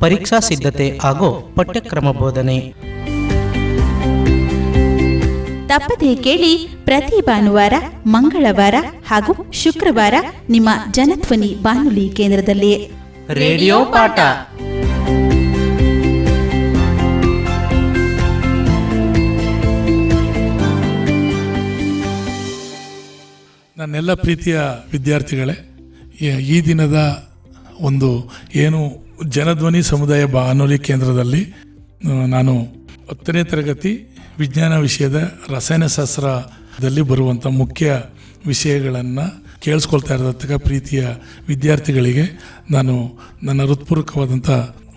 ಪರೀಕ್ಷಾ ಸಿದ್ಧತೆ ಹಾಗೂ ಪಠ್ಯಕ್ರಮ ಬೋಧನೆ. ತಪ್ಪದೇ ಕೇಳಿ ಪ್ರತಿ ಭಾನುವಾರ ಮಂಗಳವಾರ ಹಾಗೂ ಶುಕ್ರವಾರ ನಿಮ್ಮ ಜನಧ್ವನಿ ಬಾನುಲಿ ಕೇಂದ್ರದಲ್ಲಿ ರೇಡಿಯೋ ಪಾಠ. ನನ್ನೆಲ್ಲ ಪ್ರೀತಿಯ ವಿದ್ಯಾರ್ಥಿಗಳೇ ಈ- ಈ ದಿನದ ಒಂದು ಏನು ಜನಧ್ವನಿ ಸಮುದಾಯ ಬಾನುಲಿ ಕೇಂದ್ರದಲ್ಲಿ ನಾನು ಹತ್ತನೇ ತರಗತಿ ವಿಜ್ಞಾನ ವಿಷಯದ ರಸಾಯನಶಾಸ್ತ್ರದಲ್ಲಿ ಬರುವಂಥ ಮುಖ್ಯ ವಿಷಯಗಳನ್ನು ಕೇಳಿಸ್ಕೊಳ್ತಾ ಇರತಕ್ಕ ಪ್ರೀತಿಯ ವಿದ್ಯಾರ್ಥಿಗಳಿಗೆ ನಾನು ನನ್ನ ಹೃತ್ಪೂರ್ವಕವಾದಂಥ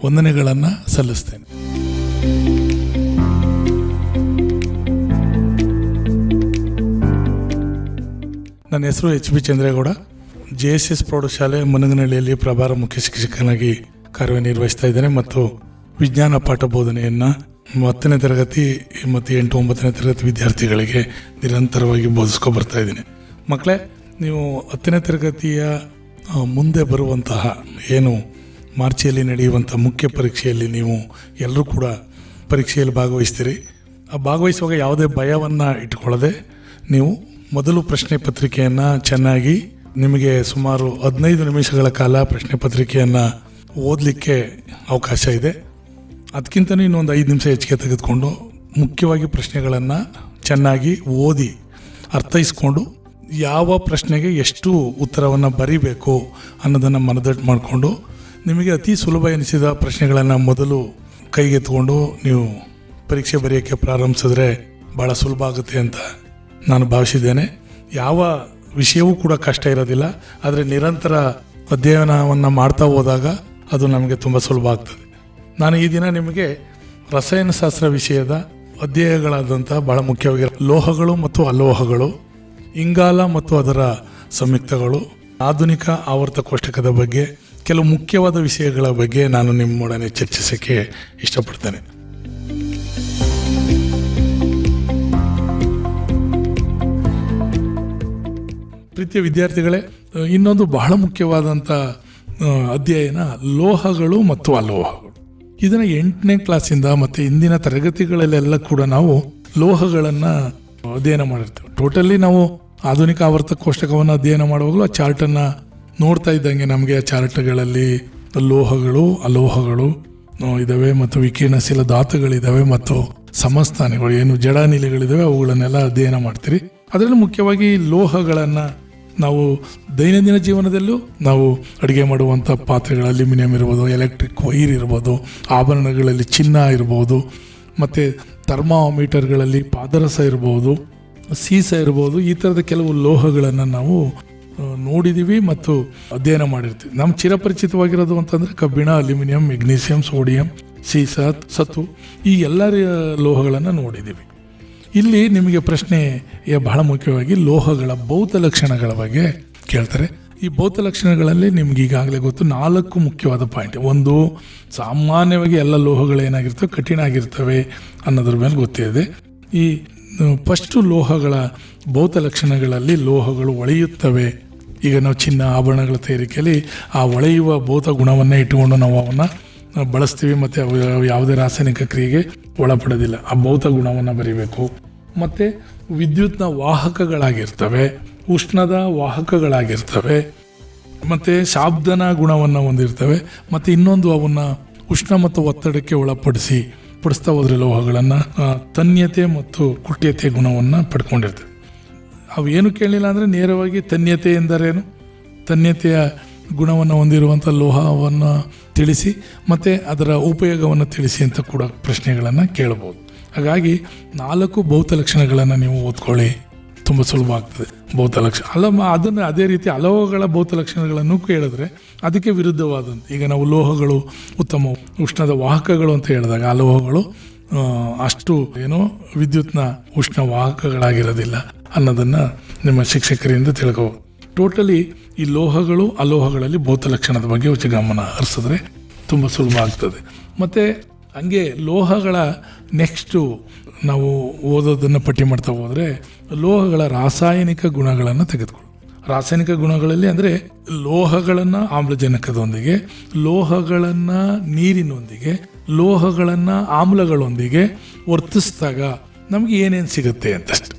ವಂದನೆಗಳನ್ನು ಸಲ್ಲಿಸ್ತೇನೆ. ನನ್ನ ಹೆಸರು H B Chandregowda. J S S ಪ್ರೌಢಶಾಲೆ ಮುನಗನಹಳ್ಳಿಯಲ್ಲಿ ಪ್ರಭಾರ ಮುಖ್ಯ ಶಿಕ್ಷಕನಾಗಿ ಕಾರ್ಯನಿರ್ವಹಿಸ್ತಾ ಇದ್ದೇನೆ ಮತ್ತು ವಿಜ್ಞಾನ ಪಾಠ ಬೋಧನೆಯನ್ನು ಹತ್ತನೇ ತರಗತಿ ಮತ್ತು ಎಂಟು ಒಂಬತ್ತನೇ ತರಗತಿ ವಿದ್ಯಾರ್ಥಿಗಳಿಗೆ ನಿರಂತರವಾಗಿ ಬೋಧಿಸ್ಕೊ ಬರ್ತಾ ಇದ್ದೀನಿ. ಮಕ್ಕಳೇ, ನೀವು ಹತ್ತನೇ ತರಗತಿಯ ಮುಂದೆ ಬರುವಂತಹ ಏನು ಮಾರ್ಚಿಯಲ್ಲಿ ನಡೆಯುವಂಥ ಮುಖ್ಯ ಪರೀಕ್ಷೆಯಲ್ಲಿ ನೀವು ಎಲ್ಲರೂ ಕೂಡ ಪರೀಕ್ಷೆಯಲ್ಲಿ ಭಾಗವಹಿಸ್ತೀರಿ. ಆ ಭಾಗವಹಿಸುವಾಗ ಯಾವುದೇ ಭಯವನ್ನು ಇಟ್ಕೊಳ್ಳದೆ ನೀವು ಮೊದಲು ಪ್ರಶ್ನೆ ಪತ್ರಿಕೆಯನ್ನು ಚೆನ್ನಾಗಿ ನಿಮಗೆ ಸುಮಾರು ಹದಿನೈದು ನಿಮಿಷಗಳ ಕಾಲ ಪ್ರಶ್ನೆ ಪತ್ರಿಕೆಯನ್ನು ಓದಲಿಕ್ಕೆ ಅವಕಾಶ ಇದೆ. ಅದಕ್ಕಿಂತಲೂ ಇನ್ನೊಂದು ಐದು ನಿಮಿಷ ಹೆಚ್ಚಿಗೆ ತೆಗೆದುಕೊಂಡು ಮುಖ್ಯವಾಗಿ ಪ್ರಶ್ನೆಗಳನ್ನು ಚೆನ್ನಾಗಿ ಓದಿ ಅರ್ಥೈಸ್ಕೊಂಡು ಯಾವ ಪ್ರಶ್ನೆಗೆ ಎಷ್ಟು ಉತ್ತರವನ್ನು ಬರೀಬೇಕು ಅನ್ನೋದನ್ನು ಮನದಟ್ಟು ಮಾಡಿಕೊಂಡು ನಿಮಗೆ ಅತಿ ಸುಲಭ ಎನಿಸಿದ ಪ್ರಶ್ನೆಗಳನ್ನು ಮೊದಲು ಕೈಗೆತ್ಕೊಂಡು ನೀವು ಪರೀಕ್ಷೆ ಬರೆಯೋಕ್ಕೆ ಪ್ರಾರಂಭಿಸಿದ್ರೆ ಭಾಳ ಸುಲಭ ಆಗುತ್ತೆ ಅಂತ ನಾನು ಭಾವಿಸಿದ್ದೇನೆ. ಯಾವ ವಿಷಯವೂ ಕೂಡ ಕಷ್ಟ ಇರೋದಿಲ್ಲ. ಆದರೆ ನಿರಂತರ ಅಧ್ಯಯನವನ್ನು ಮಾಡ್ತಾ ಹೋದಾಗ ಅದು ನಮಗೆ ತುಂಬ ಸುಲಭ ಆಗ್ತದೆ. ನಾನು ಈ ದಿನ ನಿಮಗೆ ರಸಾಯನಶಾಸ್ತ್ರ ವಿಷಯದ ಅಧ್ಯಯಗಳಾದಂಥ ಬಹಳ ಮುಖ್ಯವಾಗಿ ಲೋಹಗಳು ಮತ್ತು ಅಲೋಹಗಳು, ಇಂಗಾಲ ಮತ್ತು ಅದರ ಸಂಯುಕ್ತಗಳು, ಆಧುನಿಕ ಆವರ್ತ ಕೋಷ್ಟಕದ ಬಗ್ಗೆ, ಕೆಲವು ಮುಖ್ಯವಾದ ವಿಷಯಗಳ ಬಗ್ಗೆ ನಾನು ನಿಮ್ಮೊಡನೆ ಚರ್ಚಿಸೋಕ್ಕೆ ಇಷ್ಟಪಡ್ತೇನೆ. ಪ್ರೀತಿಯ ವಿದ್ಯಾರ್ಥಿಗಳೇ, ಇನ್ನೊಂದು ಬಹಳ ಮುಖ್ಯವಾದಂಥ ಅಧ್ಯಯನ ಲೋಹಗಳು ಮತ್ತು ಅಲೋಹಗಳು ಇದನ್ನು ಎಂಟನೇ ಕ್ಲಾಸಿಂದ ಮತ್ತು ಇಂದಿನ ತರಗತಿಗಳಲ್ಲೆಲ್ಲ ಕೂಡ ನಾವು ಲೋಹಗಳನ್ನು ಅಧ್ಯಯನ ಮಾಡಿರ್ತೇವೆ. ಟೋಟಲಿ ನಾವು ಆಧುನಿಕ ಆವರ್ತ ಕೋಷ್ಟಕವನ್ನು ಅಧ್ಯಯನ ಮಾಡುವಾಗಲೂ ಆ ಚಾರ್ಟನ್ನು ನೋಡ್ತಾ ಇದ್ದಂಗೆ ನಮಗೆ ಆ ಚಾರ್ಟ್ಗಳಲ್ಲಿ ಲೋಹಗಳು, ಅಲೋಹಗಳು ಇದ್ದಾವೆ ಮತ್ತು ವಿಕಿರಣಶೀಲ ಧಾತುಗಳಿದ್ದಾವೆ ಮತ್ತು ಸಮಸ್ಥಾನಗಳು, ಏನು ಜಡಾನಿಲೆಗಳಿದ್ದಾವೆ ಅವುಗಳನ್ನೆಲ್ಲ ಅಧ್ಯಯನ ಮಾಡ್ತೀರಿ. ಅದರಲ್ಲೂ ಮುಖ್ಯವಾಗಿ ಲೋಹಗಳನ್ನು ನಾವು ದೈನಂದಿನ ಜೀವನದಲ್ಲೂ ನಾವು ಅಡುಗೆ ಮಾಡುವಂಥ ಪಾತ್ರೆಗಳು ಅಲ್ಯೂಮಿನಿಯಂ ಇರ್ಬೋದು ಎಲೆಕ್ಟ್ರಿಕ್ ವೈರ್ ಇರ್ಬೋದು, ಆಭರಣಗಳಲ್ಲಿ ಚಿನ್ನ ಇರ್ಬೋದು, ಮತ್ತು ಥರ್ಮಾಮೀಟರ್ಗಳಲ್ಲಿ ಪಾದರಸ ಇರ್ಬೋದು, ಸೀಸ ಇರ್ಬೋದು, ಈ ಥರದ ಕೆಲವು ಲೋಹಗಳನ್ನು ನಾವು ನೋಡಿದ್ದೀವಿ ಮತ್ತು ಅಧ್ಯಯನ ಮಾಡಿರ್ತೀವಿ. ನಮ್ಮ ಚಿರಪರಿಚಿತವಾಗಿರೋದು ಅಂತಂದರೆ ಕಬ್ಬಿಣ, ಅಲ್ಯೂಮಿನಿಯಂ, ಮೆಗ್ನೀಸಿಯಂ, ಸೋಡಿಯಂ, ಸೀಸ ಸತು ಈ ಎಲ್ಲ ಲೋಹಗಳನ್ನು ನೋಡಿದ್ದೀವಿ ಇಲ್ಲಿ ನಿಮಗೆ ಪ್ರಶ್ನೆ ಬಹಳ ಮುಖ್ಯವಾಗಿ ಲೋಹಗಳ ಭೌತ ಲಕ್ಷಣಗಳ ಬಗ್ಗೆ ಕೇಳ್ತಾರೆ. ಈ ಭೌತ ಲಕ್ಷಣಗಳಲ್ಲಿ ನಿಮ್ಗೆ ಈಗಾಗಲೇ ಗೊತ್ತು ನಾಲ್ಕು ಮುಖ್ಯವಾದ ಪಾಯಿಂಟ್ ಒಂದು, ಸಾಮಾನ್ಯವಾಗಿ ಎಲ್ಲ ಲೋಹಗಳು ಏನಾಗಿರ್ತವೆ? ಕಠಿಣ ಆಗಿರ್ತವೆ ಅನ್ನೋದ್ರ ಮೇಲೆ ಗೊತ್ತಿದೆ. ಈ ಫಸ್ಟು ಲೋಹಗಳ ಭೌತ ಲಕ್ಷಣಗಳಲ್ಲಿ ಲೋಹಗಳು ಒಳೆಯುತ್ತವೆ. ಈಗ ನಾವು ಚಿನ್ನ, ಆಭರಣಗಳ ತಯಾರಿಕೆಯಲ್ಲಿ ಆ ಒಳೆಯುವ ಭೌತ ಗುಣವನ್ನೇ ಇಟ್ಟುಕೊಂಡು ನಾವು ಅವನ್ನ ಬಳಸ್ತೀವಿ ಮತ್ತು ಅವು ಯಾವುದೇ ರಾಸಾಯನಿಕ ಕ್ರಿಯೆಗೆ ಒಳಪಡೋದಿಲ್ಲ. ಆ ಭೌತ ಗುಣವನ್ನು ಬರೀಬೇಕು. ಮತ್ತು ವಿದ್ಯುತ್ನ ವಾಹಕಗಳಾಗಿರ್ತವೆ, ಉಷ್ಣದ ವಾಹಕಗಳಾಗಿರ್ತವೆ, ಮತ್ತು ಶಾಬ್ದನ ಗುಣವನ್ನು ಹೊಂದಿರ್ತವೆ, ಮತ್ತು ಇನ್ನೊಂದು ಅವನ್ನ ಉಷ್ಣ ಮತ್ತು ಒತ್ತಡಕ್ಕೆ ಒಳಪಡಿಸಿ ಪಡಿಸ್ತಾ ಹೋದ್ರೆ ಲೋಹಗಳನ್ನು ತನ್ಯತೆ ಮತ್ತು ಕುಟ್ಯತೆ ಗುಣವನ್ನು ಪಡ್ಕೊಂಡಿರ್ತವೆ. ಅವು ಏನು ಕೇಳಲಿಲ್ಲ ಅಂದರೆ ನೇರವಾಗಿ ತನ್ಯತೆ ಎಂದರೇನು? ತನ್ಯತೆಯ ಗುಣವನ್ನು ಹೊಂದಿರುವಂಥ ಲೋಹವನ್ನು ತಿಳಿಸಿ ಮತ್ತು ಅದರ ಉಪಯೋಗವನ್ನು ತಿಳಿಸಿ ಅಂತ ಕೂಡ ಪ್ರಶ್ನೆಗಳನ್ನು ಕೇಳಬಹುದು. ಹಾಗಾಗಿ ನಾಲ್ಕು ಭೌತ ಲಕ್ಷಣಗಳನ್ನು ನೀವು ಓದ್ಕೊಳ್ಳಿ. ತುಂಬ ಸುಲಭ ಆಗ್ತದೆ ಭೌತ ಲಕ್ಷಣ ಅಲ್ಲ ಅದನ್ನು ಅದೇ ರೀತಿ ಅಲೋಹಗಳ ಭೌತ ಲಕ್ಷಣಗಳನ್ನು ಕೇಳಿದ್ರೆ ಅದಕ್ಕೆ ವಿರುದ್ಧವಾದಂತೆ, ಈಗ ನಾವು ಲೋಹಗಳು ಉತ್ತಮ ಉಷ್ಣದ ವಾಹಕಗಳು ಅಂತ ಹೇಳಿದಾಗ ಅಲೋಹಗಳು ಅಷ್ಟು ಏನೋ ವಿದ್ಯುತ್ನ ಉಷ್ಣ ವಾಹಕಗಳಾಗಿರೋದಿಲ್ಲ ಅನ್ನೋದನ್ನು ನಿಮ್ಮ ಶಿಕ್ಷಕರಿಂದ ತಿಳ್ಕೋಬಹುದು. ಟೋಟಲಿ ಈ ಲೋಹಗಳು ಅಲೋಹಗಳಲ್ಲಿ ಭೌತ ಲಕ್ಷಣದ ಬಗ್ಗೆ ಹೆಚ್ಚು ಗಮನ ಹರಿಸಿದ್ರೆ ತುಂಬ ಸುಲಭ ಆಗ್ತದೆ. ಮತ್ತು ಹಂಗೆ ಲೋಹಗಳ ನೆಕ್ಸ್ಟು ನಾವು ಓದೋದನ್ನು ಪಟ್ಟಿ ಮಾಡ್ತಾ ಹೋದರೆ ಲೋಹಗಳ ರಾಸಾಯನಿಕ ಗುಣಗಳನ್ನು ತೆಗೆದುಕೊಳ್ಳಿ ರಾಸಾಯನಿಕ ಗುಣಗಳಲ್ಲಿ ಅಂದರೆ ಲೋಹಗಳನ್ನು ಆಮ್ಲಜನಕದೊಂದಿಗೆ, ಲೋಹಗಳನ್ನು ನೀರಿನೊಂದಿಗೆ, ಲೋಹಗಳನ್ನು ಆಮ್ಲಗಳೊಂದಿಗೆ ವರ್ತಿಸಿದಾಗ ನಮಗೆ ಏನೇನು ಸಿಗುತ್ತೆ ಅಂತಷ್ಟು.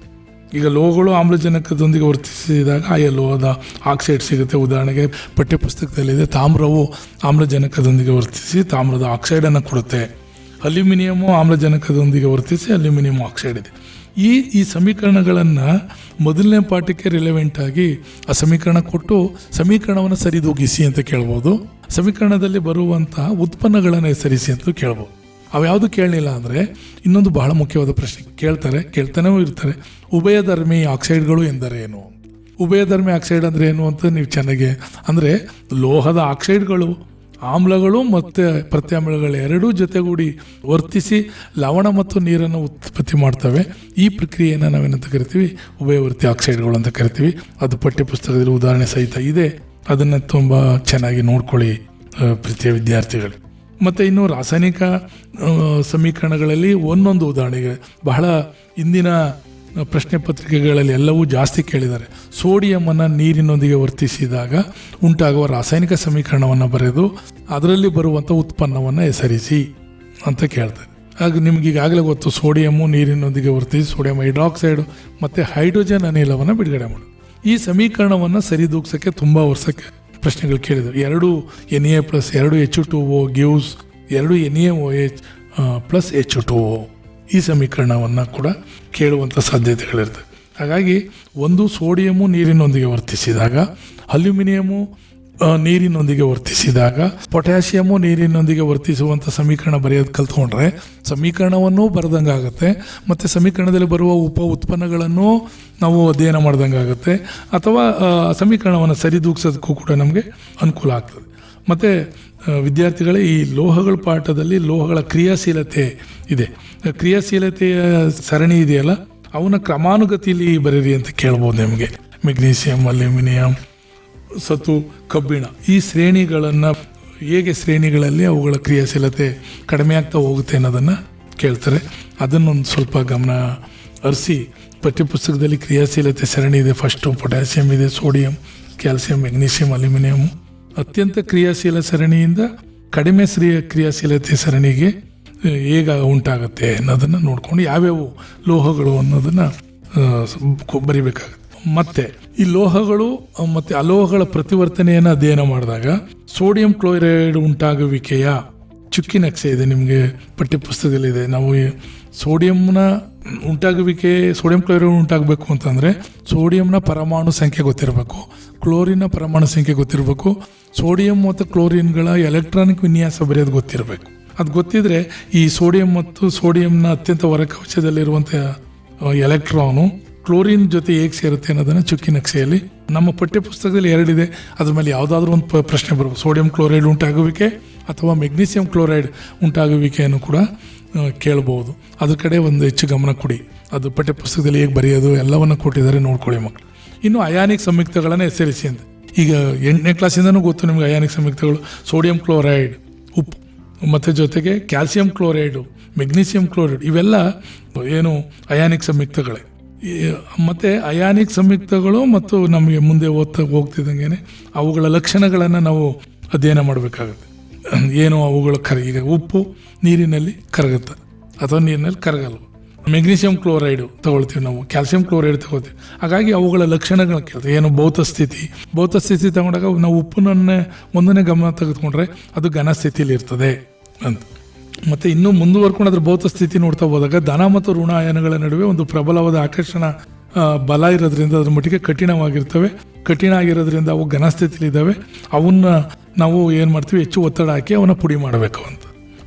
ಈಗ ಲೋಹಗಳು ಆಮ್ಲಜನಕದೊಂದಿಗೆ ವರ್ತಿಸಿದಾಗ ಆಯಾ ಲೋಹದ ಆಕ್ಸೈಡ್ ಸಿಗುತ್ತೆ. ಉದಾಹರಣೆಗೆ ಪಠ್ಯಪುಸ್ತಕದಲ್ಲಿದೆ, ತಾಮ್ರವು ಆಮ್ಲಜನಕದೊಂದಿಗೆ ವರ್ತಿಸಿ ತಾಮ್ರದ ಆಕ್ಸೈಡನ್ನು ಕೊಡುತ್ತೆ. ಅಲ್ಯೂಮಿನಿಯಮು ಆಮ್ಲಜನಕದೊಂದಿಗೆ ವರ್ತಿಸಿ ಅಲ್ಯೂಮಿನಿಯಂ ಆಕ್ಸೈಡ್ ಇದೆ. ಈ ಈ ಸಮೀಕರಣಗಳನ್ನು ಮೊದಲನೇ ಪಾಠಕ್ಕೆ ರಿಲೆವೆಂಟ್ ಆಗಿ ಆ ಸಮೀಕರಣ ಕೊಟ್ಟು ಸಮೀಕರಣವನ್ನು ಸರಿದೂಗಿಸಿ ಅಂತ ಕೇಳ್ಬೋದು. ಸಮೀಕರಣದಲ್ಲಿ ಬರುವಂತಹ ಉತ್ಪನ್ನಗಳನ್ನು ಹೆಸರಿಸಿ ಅಂತ ಕೇಳ್ಬೋದು. ಅವ್ಯಾವುದು ಕೇಳಲಿಲ್ಲ ಅಂದರೆ ಇನ್ನೊಂದು ಬಹಳ ಮುಖ್ಯವಾದ ಪ್ರಶ್ನೆ. ಕೇಳ್ತಾರೆ, ಕೇಳ್ತಾನೆ ಇರ್ತಾರೆ. ಉಭಯಧರ್ಮಿ ಆಕ್ಸೈಡ್ಗಳು ಎಂದರೇನು? ಉಭಯಧರ್ಮಿ ಆಕ್ಸೈಡ್ ಅಂದರೆ ಏನು ಅಂತ ನೀವು ಚೆನ್ನಾಗಿ, ಅಂದರೆ ಲೋಹದ ಆಕ್ಸೈಡ್ಗಳು, ಆಮ್ಲಗಳು ಮತ್ತು ಪ್ರತ್ಯಾಮ್ಲಗಳು ಎರಡೂ ಜೊತೆಗೂಡಿ ವರ್ತಿಸಿ ಲವಣ ಮತ್ತು ನೀರನ್ನು ಉತ್ಪತ್ತಿ ಮಾಡ್ತವೆ. ಈ ಪ್ರಕ್ರಿಯೆಯನ್ನು ನಾವೇನಂತ ಕರಿತೀವಿ? ಉಭಯವರ್ತಿ ಆಕ್ಸೈಡ್ಗಳು ಅಂತ ಕರಿತೀವಿ. ಅದು ಪಠ್ಯಪುಸ್ತಕದಲ್ಲಿ ಉದಾಹರಣೆ ಸಹಿತ ಇದೆ. ಅದನ್ನು ತುಂಬ ಚೆನ್ನಾಗಿ ನೋಡ್ಕೊಳ್ಳಿ ಪ್ರೀತಿಯ ವಿದ್ಯಾರ್ಥಿಗಳು. ಮತ್ತು ಇನ್ನು ರಾಸಾಯನಿಕ ಸಮೀಕರಣಗಳಲ್ಲಿ ಒಂದೊಂದು ಉದಾಹರಣೆಗೆ ಬಹಳ ಇಂದಿನ ಪ್ರಶ್ನೆ ಪತ್ರಿಕೆಗಳಲ್ಲಿ ಎಲ್ಲವೂ ಜಾಸ್ತಿ ಕೇಳಿದ್ದಾರೆ. ಸೋಡಿಯಮನ್ನು ನೀರಿನೊಂದಿಗೆ ವರ್ತಿಸಿದಾಗ ಉಂಟಾಗುವ ರಾಸಾಯನಿಕ ಸಮೀಕರಣವನ್ನು ಬರೆದು ಅದರಲ್ಲಿ ಬರುವಂಥ ಉತ್ಪನ್ನವನ್ನು ಹೆಸರಿಸಿ ಅಂತ ಕೇಳ್ತಾರೆ. ಆಗ ನಿಮ್ಗೆ ಈಗಾಗಲೇ ಗೊತ್ತು, ಸೋಡಿಯಮ್ಮು ನೀರಿನೊಂದಿಗೆ ವರ್ತಿಸಿ ಸೋಡಿಯಂ ಹೈಡ್ರಾಕ್ಸೈಡು ಮತ್ತು ಹೈಡ್ರೋಜನ್ ಅನಿಲವನ್ನು ಬಿಡುಗಡೆ ಮಾಡೋದು ಈ ಸಮೀಕರಣವನ್ನು ಸರಿದೂಗ್ಸೋಕ್ಕೆ ತುಂಬ ವರ್ಷಕ್ಕೆ ಪ್ರಶ್ನೆಗಳು ಕೇಳಿದರು ಎರಡು ಎನ್ ಎ ಪ್ಲಸ್ ಎರಡು ಎಚ್ ಟು ಒ ಗಿವ್ಸ್ ಎರಡು N A O H plus H two O. ಈ ಸಮೀಕರಣವನ್ನು ಕೂಡ ಕೇಳುವಂಥ ಸಾಧ್ಯತೆಗಳಿರ್ತದೆ. ಹಾಗಾಗಿ ಒಂದು ಸೋಡಿಯಮು ನೀರಿನೊಂದಿಗೆ ವರ್ತಿಸಿದಾಗ, ಅಲ್ಯೂಮಿನಿಯಮು ನೀರಿನೊಂದಿಗೆ ವರ್ತಿಸಿದಾಗ, ಪೊಟ್ಯಾಷಿಯಮು ನೀರಿನೊಂದಿಗೆ ವರ್ತಿಸುವಂಥ ಸಮೀಕರಣ ಬರೆಯೋದು ಕಲ್ತ್ಕೊಂಡ್ರೆ, ಸಮೀಕರಣವನ್ನೂ ಬರೆದಂಗೆ ಆಗುತ್ತೆ ಮತ್ತು ಸಮೀಕರಣದಲ್ಲಿ ಬರುವ ಉಪ ಉತ್ಪನ್ನಗಳನ್ನು ನಾವು ಅಧ್ಯಯನ ಮಾಡ್ದಂಗೆ ಆಗುತ್ತೆ ಅಥವಾ ಸಮೀಕರಣವನ್ನು ಸರಿದೂಗ್ಸೋದಕ್ಕೂ ಕೂಡ ನಮಗೆ ಅನುಕೂಲ ಆಗ್ತದೆ. ಮತ್ತು ವಿದ್ಯಾರ್ಥಿಗಳೇ, ಈ ಲೋಹಗಳ ಪಾಠದಲ್ಲಿ ಲೋಹಗಳ ಕ್ರಿಯಾಶೀಲತೆ ಇದೆ. ಕ್ರಿಯಾಶೀಲತೆಯ ಸರಣಿ ಇದೆಯಲ್ಲ, ಅವನ ಕ್ರಮಾನುಗತಿಯಲ್ಲಿ ಬರೀರಿ ಅಂತ ಕೇಳ್ಬೋದು ನಿಮಗೆ. ಮೆಗ್ನೀಷಿಯಂ ಅಲ್ಯೂಮಿನಿಯಂ ಸತು, ಕಬ್ಬಿಣ. ಈ ಶ್ರೇಣಿಗಳನ್ನು ಹೇಗೆ ಶ್ರೇಣಿಗಳಲ್ಲಿ ಅವುಗಳ ಕ್ರಿಯಾಶೀಲತೆ ಕಡಿಮೆ ಆಗ್ತಾ ಹೋಗುತ್ತೆ ಅನ್ನೋದನ್ನು ಕೇಳ್ತಾರೆ. ಅದನ್ನೊಂದು ಸ್ವಲ್ಪ ಗಮನ ಹರಿಸಿ, ಪಠ್ಯಪುಸ್ತಕದಲ್ಲಿ ಕ್ರಿಯಾಶೀಲತೆ ಸರಣಿ ಇದೆ ಫಸ್ಟು ಪೊಟ್ಯಾಸಿಯಂ ಇದೆ ಸೋಡಿಯಂ ಕ್ಯಾಲ್ಸಿಯಂ ಮೆಗ್ನೀಷಿಯಂ ಅಲ್ಯೂಮಿನಿಯಂ ಅತ್ಯಂತ ಕ್ರಿಯಾಶೀಲ ಸರಣಿಯಿಂದ ಕಡಿಮೆ ಶ್ರೀ ಕ್ರಿಯಾಶೀಲತೆ ಸರಣಿಗೆ ಹೇಗ ಉಂಟಾಗುತ್ತೆ ಅನ್ನೋದನ್ನು ನೋಡ್ಕೊಂಡು, ಯಾವ್ಯಾವ ಲೋಹಗಳು ಅನ್ನೋದನ್ನು ಬರಿಬೇಕಾಗುತ್ತೆ. ಮತ್ತೆ ಈ ಲೋಹಗಳು ಮತ್ತೆ ಅಲೋಹಗಳ ಪ್ರತಿವರ್ತನೆಯನ್ನು ಅಧ್ಯಯನ ಮಾಡಿದಾಗ ಸೋಡಿಯಂ ಕ್ಲೋರೈಡ್ ಉಂಟಾಗುವಿಕೆಯ ಚುಕ್ಕಿ ನಕ್ಷೆ ಇದೆ ನಿಮಗೆ ಪಠ್ಯಪುಸ್ತಕದಲ್ಲಿದೆ ನಾವು ಸೋಡಿಯಂನ ಉಂಟಾಗುವಿಕೆ, ಸೋಡಿಯಂ ಕ್ಲೋರೈಡ್ ಉಂಟಾಗಬೇಕು ಅಂತಂದರೆ ಸೋಡಿಯಂನ ಪರಮಾಣು ಸಂಖ್ಯೆ ಗೊತ್ತಿರಬೇಕು, ಕ್ಲೋರಿನ್ನ ಪರಮಾಣು ಸಂಖ್ಯೆ ಗೊತ್ತಿರಬೇಕು, ಸೋಡಿಯಂ ಮತ್ತು ಕ್ಲೋರಿನ್ಗಳ ಎಲೆಕ್ಟ್ರಾನಿಕ್ ವಿನ್ಯಾಸ ಬರೆಯೋದು ಗೊತ್ತಿರಬೇಕು. ಅದು ಗೊತ್ತಿದ್ರೆ ಈ ಸೋಡಿಯಂ ಮತ್ತು ಸೋಡಿಯಂನ ಅತ್ಯಂತ ಹೊರಕವಚದಲ್ಲಿರುವಂಥ ಎಲೆಕ್ಟ್ರಾನು ಕ್ಲೋರಿನ್ ಜೊತೆ ಹೇಗೆ ಸೇರುತ್ತೆ ಅನ್ನೋದನ್ನು ಚುಕ್ಕಿ ನಕ್ಷೆಯಲ್ಲಿ ನಮ್ಮ ಪಠ್ಯಪುಸ್ತಕದಲ್ಲಿ ಎರಡಿದೆ. ಅದ್ರ ಮೇಲೆ ಯಾವುದಾದ್ರೂ ಒಂದು ಪ್ರಶ್ನೆ ಬರ್ಬೋದು. ಸೋಡಿಯಂ ಕ್ಲೋರೈಡ್ ಉಂಟಾಗುವಿಕೆ ಅಥವಾ ಮೆಗ್ನೀಸಿಯಂ ಕ್ಲೋರೈಡ್ ಉಂಟಾಗುವಿಕೆಯನ್ನು ಕೂಡ ಕೇಳಬಹುದು ಅದ್ರ ಕಡೆ ಒಂದು ಹೆಚ್ಚು ಗಮನ ಕೊಡಿ. ಅದು ಪಠ್ಯಪುಸ್ತಕದಲ್ಲಿ ಹೇಗೆ ಬರೆಯೋದು ಎಲ್ಲವನ್ನು ಕೊಟ್ಟಿದ್ದಾರೆ ನೋಡ್ಕೊಳ್ಳಿ ಮಕ್ಕಳು ಇನ್ನು ಅಯಾನಿಕ್ ಸಂಯುಕ್ತಗಳನ್ನು ಹೆಸರಿಸಿ ಅಂತ. ಈಗ ಎಂಟನೇ ಕ್ಲಾಸಿಂದನೂ ಗೊತ್ತು ನಿಮಗೆ ಅಯಾನಿಕ್ ಸಂಯುಕ್ತಗಳು. ಸೋಡಿಯಂ ಕ್ಲೋರೈಡ್, ಉಪ್ಪು, ಮತ್ತು ಜೊತೆಗೆ ಕ್ಯಾಲ್ಸಿಯಂ ಕ್ಲೋರೈಡು, ಮೆಗ್ನೀಸಿಯಂ ಕ್ಲೋರೈಡ್ ಇವೆಲ್ಲ ಏನು ಅಯಾನಿಕ್ ಸಂಯುಕ್ತಗಳೇ. ಮತ್ತೆ ಅಯಾನಿಕ್ ಸಂಯುಕ್ತಗಳು ಮತ್ತು ನಮಗೆ ಮುಂದೆ ಓದ್ತಾ ಹೋಗ್ತಿದ್ದಂಗೆ ಅವುಗಳ ಲಕ್ಷಣಗಳನ್ನು ನಾವು ಅಧ್ಯಯನ ಮಾಡಬೇಕಾಗುತ್ತೆ. ಏನು ಅವುಗಳು ಕರ ಈಗ ಉಪ್ಪು ನೀರಿನಲ್ಲಿ ಕರಗುತ್ತೆ. ಅಥವಾ ನೀರಿನಲ್ಲಿ ಕರಗಲ್ಲ ಮೆಗ್ನೀಷಿಯಂ ಕ್ಲೋರೈಡು ತಗೊಳ್ತೀವಿ ನಾವು. ಕ್ಯಾಲ್ಸಿಯಂ ಕ್ಲೋರೈಡ್ ತಗೊಳ್ತೀವಿ. ಹಾಗಾಗಿ ಅವುಗಳ ಲಕ್ಷಣಗಳು ಕೇಳ್ತೀವಿ. ಏನು ಭೌತ ಸ್ಥಿತಿ. ಭೌತ ಸ್ಥಿತಿ ತಗೊಂಡಾಗ ನಾವು ಉಪ್ಪುನನ್ನೇ ಒಂದನೇ ಗಮನ ತೆಗೆದುಕೊಂಡ್ರೆ ಅದು ಘನ ಸ್ಥಿತಿಲಿ ಇರ್ತದೆ ಅಂತ. ಮತ್ತೆ ಇನ್ನೂ ಮುಂದುವರ್ಕೊಂಡು ಅದ್ರ ಭೌತ ಸ್ಥಿತಿ ನೋಡ್ತಾ ಹೋದಾಗ ಧನ ಮತ್ತು ಋಣ ಆಯನಗಳ ನಡುವೆ ಒಂದು ಪ್ರಬಲವಾದ ಆಕರ್ಷಣ ಬಲ ಇರೋದ್ರಿಂದ ಅದ್ರ ಮಟ್ಟಿಗೆ ಕಠಿಣವಾಗಿರ್ತವೆ. ಕಠಿಣ ಆಗಿರೋದ್ರಿಂದ ಅವು ಘನ ಸ್ಥಿತಿಲಿದ್ದಾವೆ ಅವನ್ನ ನಾವು ಏನು ಮಾಡ್ತೀವಿ, ಹೆಚ್ಚು ಒತ್ತಡ ಹಾಕಿ ಅವನ್ನ ಪುಡಿ ಮಾಡಬೇಕು ಅಂತ.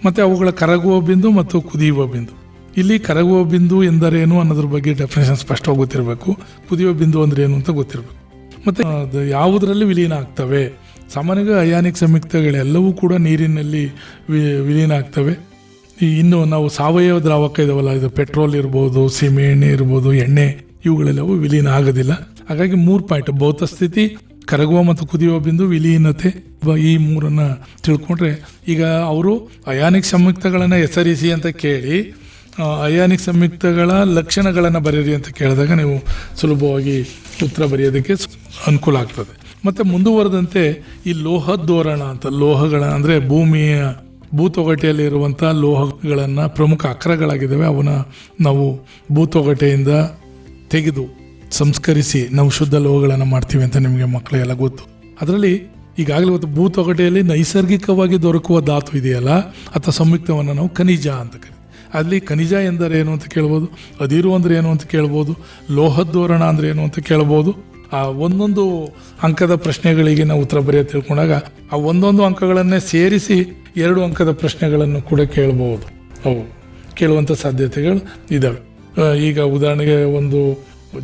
ಮತ್ತೆ ಅವುಗಳ ಕರಗುವ ಬಿಂದು ಮತ್ತು ಕುದಿಯುವ ಬಿಂದು. ಇಲ್ಲಿ ಕರಗುವ ಬಿಂದು ಎಂದರೇನು ಅನ್ನೋದ್ರ ಬಗ್ಗೆ ಡೆಫಿನೇಷನ್ ಸ್ಪಷ್ಟವಾಗಿ ಗೊತ್ತಿರಬೇಕು. ಕುದಿಯುವ ಬಿಂದು ಅಂದ್ರೆ ಏನು ಅಂತ ಗೊತ್ತಿರಬೇಕು. ಮತ್ತೆ ಯಾವುದರಲ್ಲಿ ವಿಲೀನ ಆಗ್ತವೆ? ಸಾಮಾನ್ಯವಾಗಿ ಅಯಾನಿಕ್ ಸಂಯುಕ್ತಗಳೆಲ್ಲವೂ ಕೂಡ ನೀರಿನಲ್ಲಿ ವಿಲೀನ ಆಗ್ತವೆ ಇನ್ನು ನಾವು ಸಾವಯವ ದ್ರಾವಕ ಇದಾವಲ್ಲ, ಇದು ಪೆಟ್ರೋಲ್ ಇರ್ಬೋದು ಸೀಮೆ ಎಣ್ಣೆ ಇರ್ಬೋದು, ಎಣ್ಣೆ, ಇವುಗಳೆಲ್ಲವೂ ವಿಲೀನ ಆಗೋದಿಲ್ಲ. ಹಾಗಾಗಿ ಮೂರು ಪಾಯಿಂಟ್, ಭೌತ ಸ್ಥಿತಿ, ಕರಗುವ ಮತ್ತು ಕುದಿಯುವ ಬಿಂದು ವಿಲೀನತೆ. ಈ ಮೂರನ್ನ ತಿಳ್ಕೊಂಡ್ರೆ ಈಗ ಅವರು ಅಯಾನಿಕ್ ಸಂಯುಕ್ತಗಳನ್ನು ಹೆಸರಿಸಿ ಅಂತ ಕೇಳಿ ಅಯಾನಿಕ್ ಸಂಯುಕ್ತಗಳ ಲಕ್ಷಣಗಳನ್ನು ಬರೆಯಿರಿ ಅಂತ ಕೇಳಿದಾಗ ನೀವು ಸುಲಭವಾಗಿ ಉತ್ತರ ಬರೆಯೋದಕ್ಕೆ ಅನುಕೂಲ ಆಗ್ತದೆ. ಮತ್ತೆ ಮುಂದುವರೆದಂತೆ ಈ ಲೋಹದೋರಣ ಅಂತ, ಲೋಹಗಳ ಅಂದರೆ ಭೂಮಿಯ ಭೂತೊಗಟೆಯಲ್ಲಿ ಇರುವಂತಹ ಲೋಹಗಳನ್ನು ಪ್ರಮುಖ ಅಕ್ರಗಳಾಗಿದ್ದಾವೆ ಅವನ್ನ ನಾವು ಭೂತೊಗಟೆಯಿಂದ ತೆಗೆದು ಸಂಸ್ಕರಿಸಿ ನಾವು ಶುದ್ಧ ಲೋಹಗಳನ್ನು ಮಾಡ್ತೀವಿ ಅಂತ ನಿಮಗೆ ಮಕ್ಕಳಿಗೆಲ್ಲ ಗೊತ್ತು. ಅದರಲ್ಲಿ ಈಗಾಗಲೇ ಇವತ್ತು ಭೂತೊಗಟೆಯಲ್ಲಿ ನೈಸರ್ಗಿಕವಾಗಿ ದೊರಕುವ ಧಾತು ಇದೆಯಲ್ಲ ಅಥವಾ ಸಂಯುಕ್ತವನ್ನು ನಾವು ಖನಿಜ ಅಂತ ಕರಿತೀವಿ. ಅಲ್ಲಿ ಖನಿಜ ಎಂದರೆ ಏನು ಅಂತ ಕೇಳ್ಬೋದು, ಅದಿರು ಅಂದ್ರೆ ಏನು ಅಂತ ಕೇಳ್ಬೋದು ಲೋಹದ್ದೋರಣ ಅಂದ್ರೆ ಏನು ಅಂತ ಕೇಳ್ಬೋದು ಆ ಒಂದೊಂದು ಅಂಕದ ಪ್ರಶ್ನೆಗಳಿಗೆ ನಾವು ಉತ್ತರ ಬರೆಯ ತಿಳ್ಕೊಂಡಾಗ ಆ ಒಂದೊಂದು ಅಂಕಗಳನ್ನೇ ಸೇರಿಸಿ ಎರಡು ಅಂಕದ ಪ್ರಶ್ನೆಗಳನ್ನು ಕೂಡ ಕೇಳಬಹುದು ಅವು ಕೇಳುವಂಥ ಸಾಧ್ಯತೆಗಳು ಇದ್ದಾವೆ ಈಗ ಉದಾಹರಣೆಗೆ ಒಂದು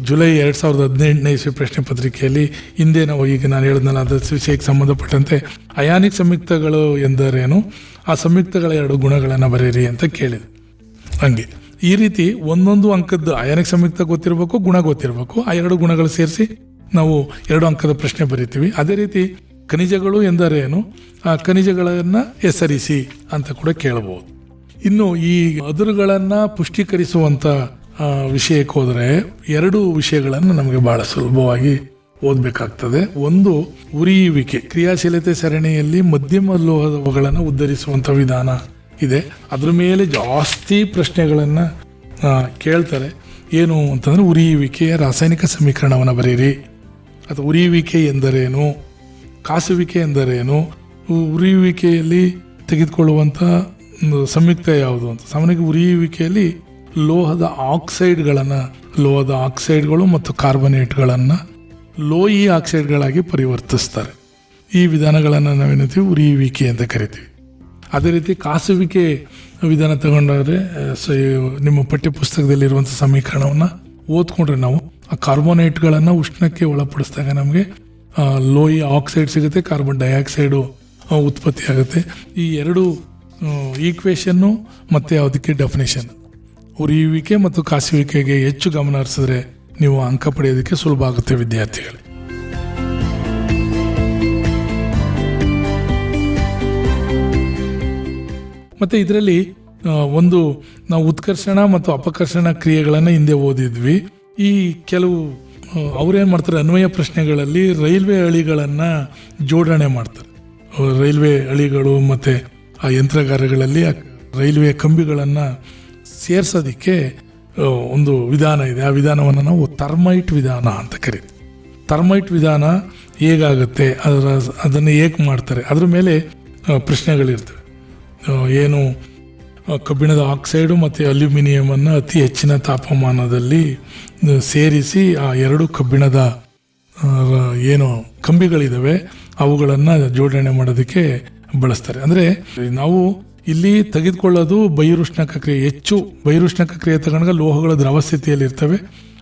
ಜುಲೈ ಎರಡು ಸಾವಿರದ ಹದಿನೆಂಟನೇ ಇಸ್ವಿ ಪ್ರಶ್ನೆ ಪತ್ರಿಕೆಯಲ್ಲಿ ಹಿಂದೆ ನಾವು ಈಗ ನಾನು ಹೇಳಿದ್ನಲ್ಲ ಅದರ ವಿಷಯಕ್ಕೆ ಸಂಬಂಧಪಟ್ಟಂತೆ ಅಯಾನಿಕ್ ಸಂಯುಕ್ತಗಳು ಎಂದರೇನು? ಆ ಸಂಯುಕ್ತಗಳ ಎರಡು ಗುಣಗಳನ್ನು ಬರೆಯಿರಿ ಅಂತ ಕೇಳಿದೆ. ಹಂಗೆ ಈ ರೀತಿ ಒಂದೊಂದು ಅಂಕದ್ದು ಅಯಾನಿಕ್ ಸಂಯುಕ್ತ ಗೊತ್ತಿರಬೇಕು, ಗುಣ ಗೊತ್ತಿರಬೇಕು, ಆ ಎರಡು ಗುಣಗಳು ಸೇರಿಸಿ ನಾವು ಎರಡು ಅಂಕದ ಪ್ರಶ್ನೆ ಬರಿತೀವಿ. ಅದೇ ರೀತಿ ಖನಿಜಗಳು ಎಂದರೇನು ಆ ಖನಿಜಗಳನ್ನು ಹೆಸರಿಸಿ ಅಂತ ಕೂಡ ಕೇಳಬಹುದು. ಇನ್ನು ಈ ಅದುರುಗಳನ್ನ ಪುಷ್ಟೀಕರಿಸುವಂಥ ವಿಷಯಕ್ಕೆ ಹೋದರೆ ಎರಡು ವಿಷಯಗಳನ್ನು ನಮಗೆ ಬಹಳ ಸುಲಭವಾಗಿ ಓದಬೇಕಾಗ್ತದೆ. ಒಂದು, ಉರಿಯುವಿಕೆ. ಕ್ರಿಯಾಶೀಲತೆ ಸರಣಿಯಲ್ಲಿ ಮಧ್ಯಮ ಲೋಹಗಳನ್ನು ಉದ್ಧರಿಸುವಂಥ ವಿಧಾನ ಇದೆ. ಅದ್ರ ಮೇಲೆ ಜಾಸ್ತಿ ಪ್ರಶ್ನೆಗಳನ್ನು ಕೇಳ್ತಾರೆ. ಏನು ಅಂತಂದ್ರೆ ಉರಿಯುವಿಕೆಯ ರಾಸಾಯನಿಕ ಸಮೀಕರಣವನ್ನು ಬರೀರಿ. ಅಥವಾ ಉರಿಯುವಿಕೆ ಎಂದರೇನು? ಕಾಸುವಿಕೆ ಎಂದರೇನು? ಉರಿಯುವಿಕೆಯಲ್ಲಿ ತೆಗೆದುಕೊಳ್ಳುವಂಥ ಸಂಯುಕ್ತ ಯಾವುದು ಅಂತ. ಸಾಮಾನ್ಯವಾಗಿ ಉರಿಯುವಿಕೆಯಲ್ಲಿ ಲೋಹದ ಆಕ್ಸೈಡ್ಗಳನ್ನು ಲೋಹದ ಆಕ್ಸೈಡ್ಗಳು ಮತ್ತು ಕಾರ್ಬನೇಟ್ಗಳನ್ನು ಲೋಯಿ ಆಕ್ಸೈಡ್ಗಳಾಗಿ ಪರಿವರ್ತಿಸ್ತಾರೆ. ಈ ವಿಧಾನಗಳನ್ನು ನಾವೇನಂತೀವಿ ಉರಿಯುವಿಕೆ ಅಂತ ಕರಿತೀವಿ. ಅದೇ ರೀತಿ ಕಾಸುವಿಕೆ ವಿಧಾನ ತಗೊಂಡಾದ್ರೆ ಆ, ನಿಮ್ಮ ಪಠ್ಯ ಪುಸ್ತಕದಲ್ಲಿರುವಂಥ ಸಮೀಕರಣವನ್ನು ಓದ್ಕೊಂಡ್ರೆ ನಾವು ಕಾರ್ಬೋನೇಟ್ಗಳನ್ನು ಉಷ್ಣಕ್ಕೆ ಒಳಪಡಿಸಿದಾಗ ನಮಗೆ ಲೋಯಿ ಆಕ್ಸೈಡ್ ಸಿಗುತ್ತೆ, ಕಾರ್ಬನ್ ಡೈಆಕ್ಸೈಡು ಉತ್ಪತ್ತಿ ಆಗುತ್ತೆ. ಈ ಎರಡು ಈಕ್ವೇಷನ್ನು ಮತ್ತು ಅದಕ್ಕೆ ಡೆಫಿನೇಷನ್ ಉರಿಯುವಿಕೆ ಮತ್ತು ಕಾಸುವಿಕೆಗೆ ಹೆಚ್ಚು ಗಮನ ಹರಿಸಿದ್ರೆ ನೀವು ಅಂಕ ಪಡೆಯೋದಕ್ಕೆ ಸುಲಭ ಆಗುತ್ತೆ ವಿದ್ಯಾರ್ಥಿಗಳು. ಮತ್ತೆ ಇದರಲ್ಲಿ ಒಂದು ನಾವು ಉತ್ಕರ್ಷಣ ಮತ್ತು ಅಪಕರ್ಷಣ ಕ್ರಿಯೆಗಳನ್ನು ಹಿಂದೆ ಓದಿದ್ವಿ. ಈ ಕೆಲವು ಅವ್ರೇನು ಮಾಡ್ತಾರೆ, ಅನ್ವಯ ಪ್ರಶ್ನೆಗಳಲ್ಲಿ ರೈಲ್ವೆ ಹಳಿಗಳನ್ನು ಜೋಡಣೆ ಮಾಡ್ತಾರೆ. ರೈಲ್ವೆ ಹಳಿಗಳು ಮತ್ತು ಆ ಯಂತ್ರಗಾರಗಳಲ್ಲಿ ಆ ರೈಲ್ವೆ ಕಂಬಿಗಳನ್ನು ಸೇರ್ಸೋದಿಕ್ಕೆ ಒಂದು ವಿಧಾನ ಇದೆ. ಆ ವಿಧಾನವನ್ನು ನಾವು ಥರ್ಮೈಟ್ ವಿಧಾನ ಅಂತ ಕರೀತೀವಿ. ಥರ್ಮೈಟ್ ವಿಧಾನ ಹೇಗಾಗುತ್ತೆ, ಅದರ, ಅದನ್ನು ಹೇಗೆ ಮಾಡ್ತಾರೆ, ಅದ್ರ ಮೇಲೆ ಪ್ರಶ್ನೆಗಳಿರ್ತವೆ. ಏನು ಕಬ್ಬಿಣದ ಆಕ್ಸೈಡು ಮತ್ತು ಅಲ್ಯೂಮಿನಿಯಮನ್ನು ಅತಿ ಹೆಚ್ಚಿನ ತಾಪಮಾನದಲ್ಲಿ ಸೇರಿಸಿ ಆ ಎರಡು ಕಬ್ಬಿಣದ ಏನು ಕಂಬಿಗಳಿದ್ದಾವೆ ಅವುಗಳನ್ನು ಜೋಡಣೆ ಮಾಡೋದಕ್ಕೆ ಬಳಸ್ತಾರೆ. ಅಂದರೆ ನಾವು ಇಲ್ಲಿ ತೆಗೆದುಕೊಳ್ಳೋದು ಬೈರುಷ್ಣಕ ಕ್ರಿಯೆ, ಹೆಚ್ಚು ಬೈರುಷ್ಣಕ ಕ್ರಿಯೆ ತಗೊಂಡಾಗ ಲೋಹಗಳ ದ್ರವ ಸ್ಥಿತಿಯಲ್ಲಿ ಇರ್ತವೆ.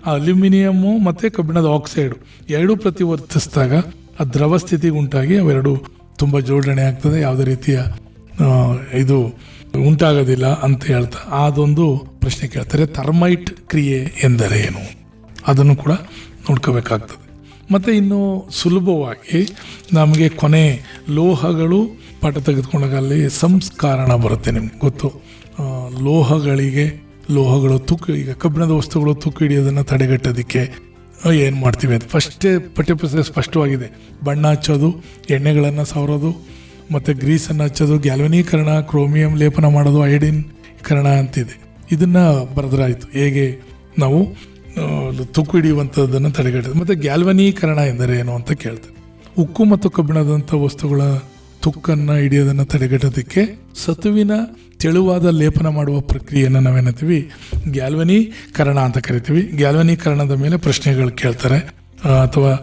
ಆ ಅಲ್ಯೂಮಿನಿಯಮ್ಮು ಮತ್ತು ಕಬ್ಬಿಣದ ಆಕ್ಸೈಡು ಎರಡೂ ಪ್ರತಿವರ್ತಿಸಿದಾಗ ಆ ದ್ರವ ಸ್ಥಿತಿಗೆ ಉಂಟಾಗಿ ಅವೆರಡು ತುಂಬ ಜೋಡಣೆ ಆಗ್ತದೆ. ಯಾವುದೇ ರೀತಿಯ ಇದು ಉಂಟಾಗೋದಿಲ್ಲ ಅಂತ ಹೇಳ್ತಾ ಅದೊಂದು ಪ್ರಶ್ನೆ ಕೇಳ್ತಾರೆ ಥರ್ಮೈಟ್ ಕ್ರಿಯೆ ಎಂದರೇನು? ಅದನ್ನು ಕೂಡ ನೋಡ್ಕೋಬೇಕಾಗ್ತದೆ. ಮತ್ತು ಇನ್ನು ಸುಲಭವಾಗಿ ನಮಗೆ ಕೊನೆ ಲೋಹಗಳು ಪಾಠ ತೆಗೆದುಕೊಂಡಾಗ ಅಲ್ಲಿ ಸಂಸ್ಕಾರಣ ಬರುತ್ತೆ ನಿಮ್ಗೆ, ಗೊತ್ತು? ಲೋಹಗಳಿಗೆ, ಲೋಹಗಳು ತುಕ್ಕು ಈಗ ಕಬ್ಬಿಣದ ವಸ್ತುಗಳು ತುಕ್ಕು ಹಿಡಿಯೋದನ್ನು ತಡೆಗಟ್ಟೋದಕ್ಕೆ ಏನು ಮಾಡ್ತೀವಿ ಅಂತ. ಫಸ್ಟೇ ಪಠ್ಯಪುಸ್ತಕ ಸ್ಪಷ್ಟವಾಗಿದೆ. ಬಣ್ಣ ಹಚ್ಚೋದು, ಎಣ್ಣೆಗಳನ್ನು ಸವರೋದು ಮತ್ತು ಗ್ರೀಸನ್ನು ಹಚ್ಚೋದು, ಗ್ಯಾಲ್ವನೀಕರಣ, ಕ್ರೋಮಿಯಂ ಲೇಪನ ಮಾಡೋದು ಅಯೋಡಿನ್ಕರಣ ಅಂತಿದೆ. ಇದನ್ನು ಬರೆದ್ರಾಯ್ತು. ಹೇಗೆ? ನಾವು ತುಕ್ಕು ಹಿಡಿಯುವಂಥದ್ದನ್ನು ತಡೆಗಟ್ಟೋದು ಮತ್ತು ಗ್ಯಾಲ್ವನೀಕರಣ ಎಂದರೆ ಏನು ಅಂತ ಕೇಳ್ತಾರೆ ಉಕ್ಕು ಮತ್ತು ಕಬ್ಬಿಣದಂಥ ವಸ್ತುಗಳ ತುಕ್ಕನ್ನು ಹಿಡಿಯೋದನ್ನು ತಡೆಗಟ್ಟೋದಕ್ಕೆ ಸತುವಿನ ತೆಳುವಾದ ಲೇಪನ ಮಾಡುವ ಪ್ರಕ್ರಿಯೆಯನ್ನು ನಾವೇನಂತೀವಿ? ಗ್ಯಾಲ್ವನೀಕರಣ ಅಂತ ಕರಿತೀವಿ. ಗ್ಯಾಲ್ವನೀಕರಣದ ಮೇಲೆ ಪ್ರಶ್ನೆಗಳು ಕೇಳ್ತಾರೆ. ಅಥವಾ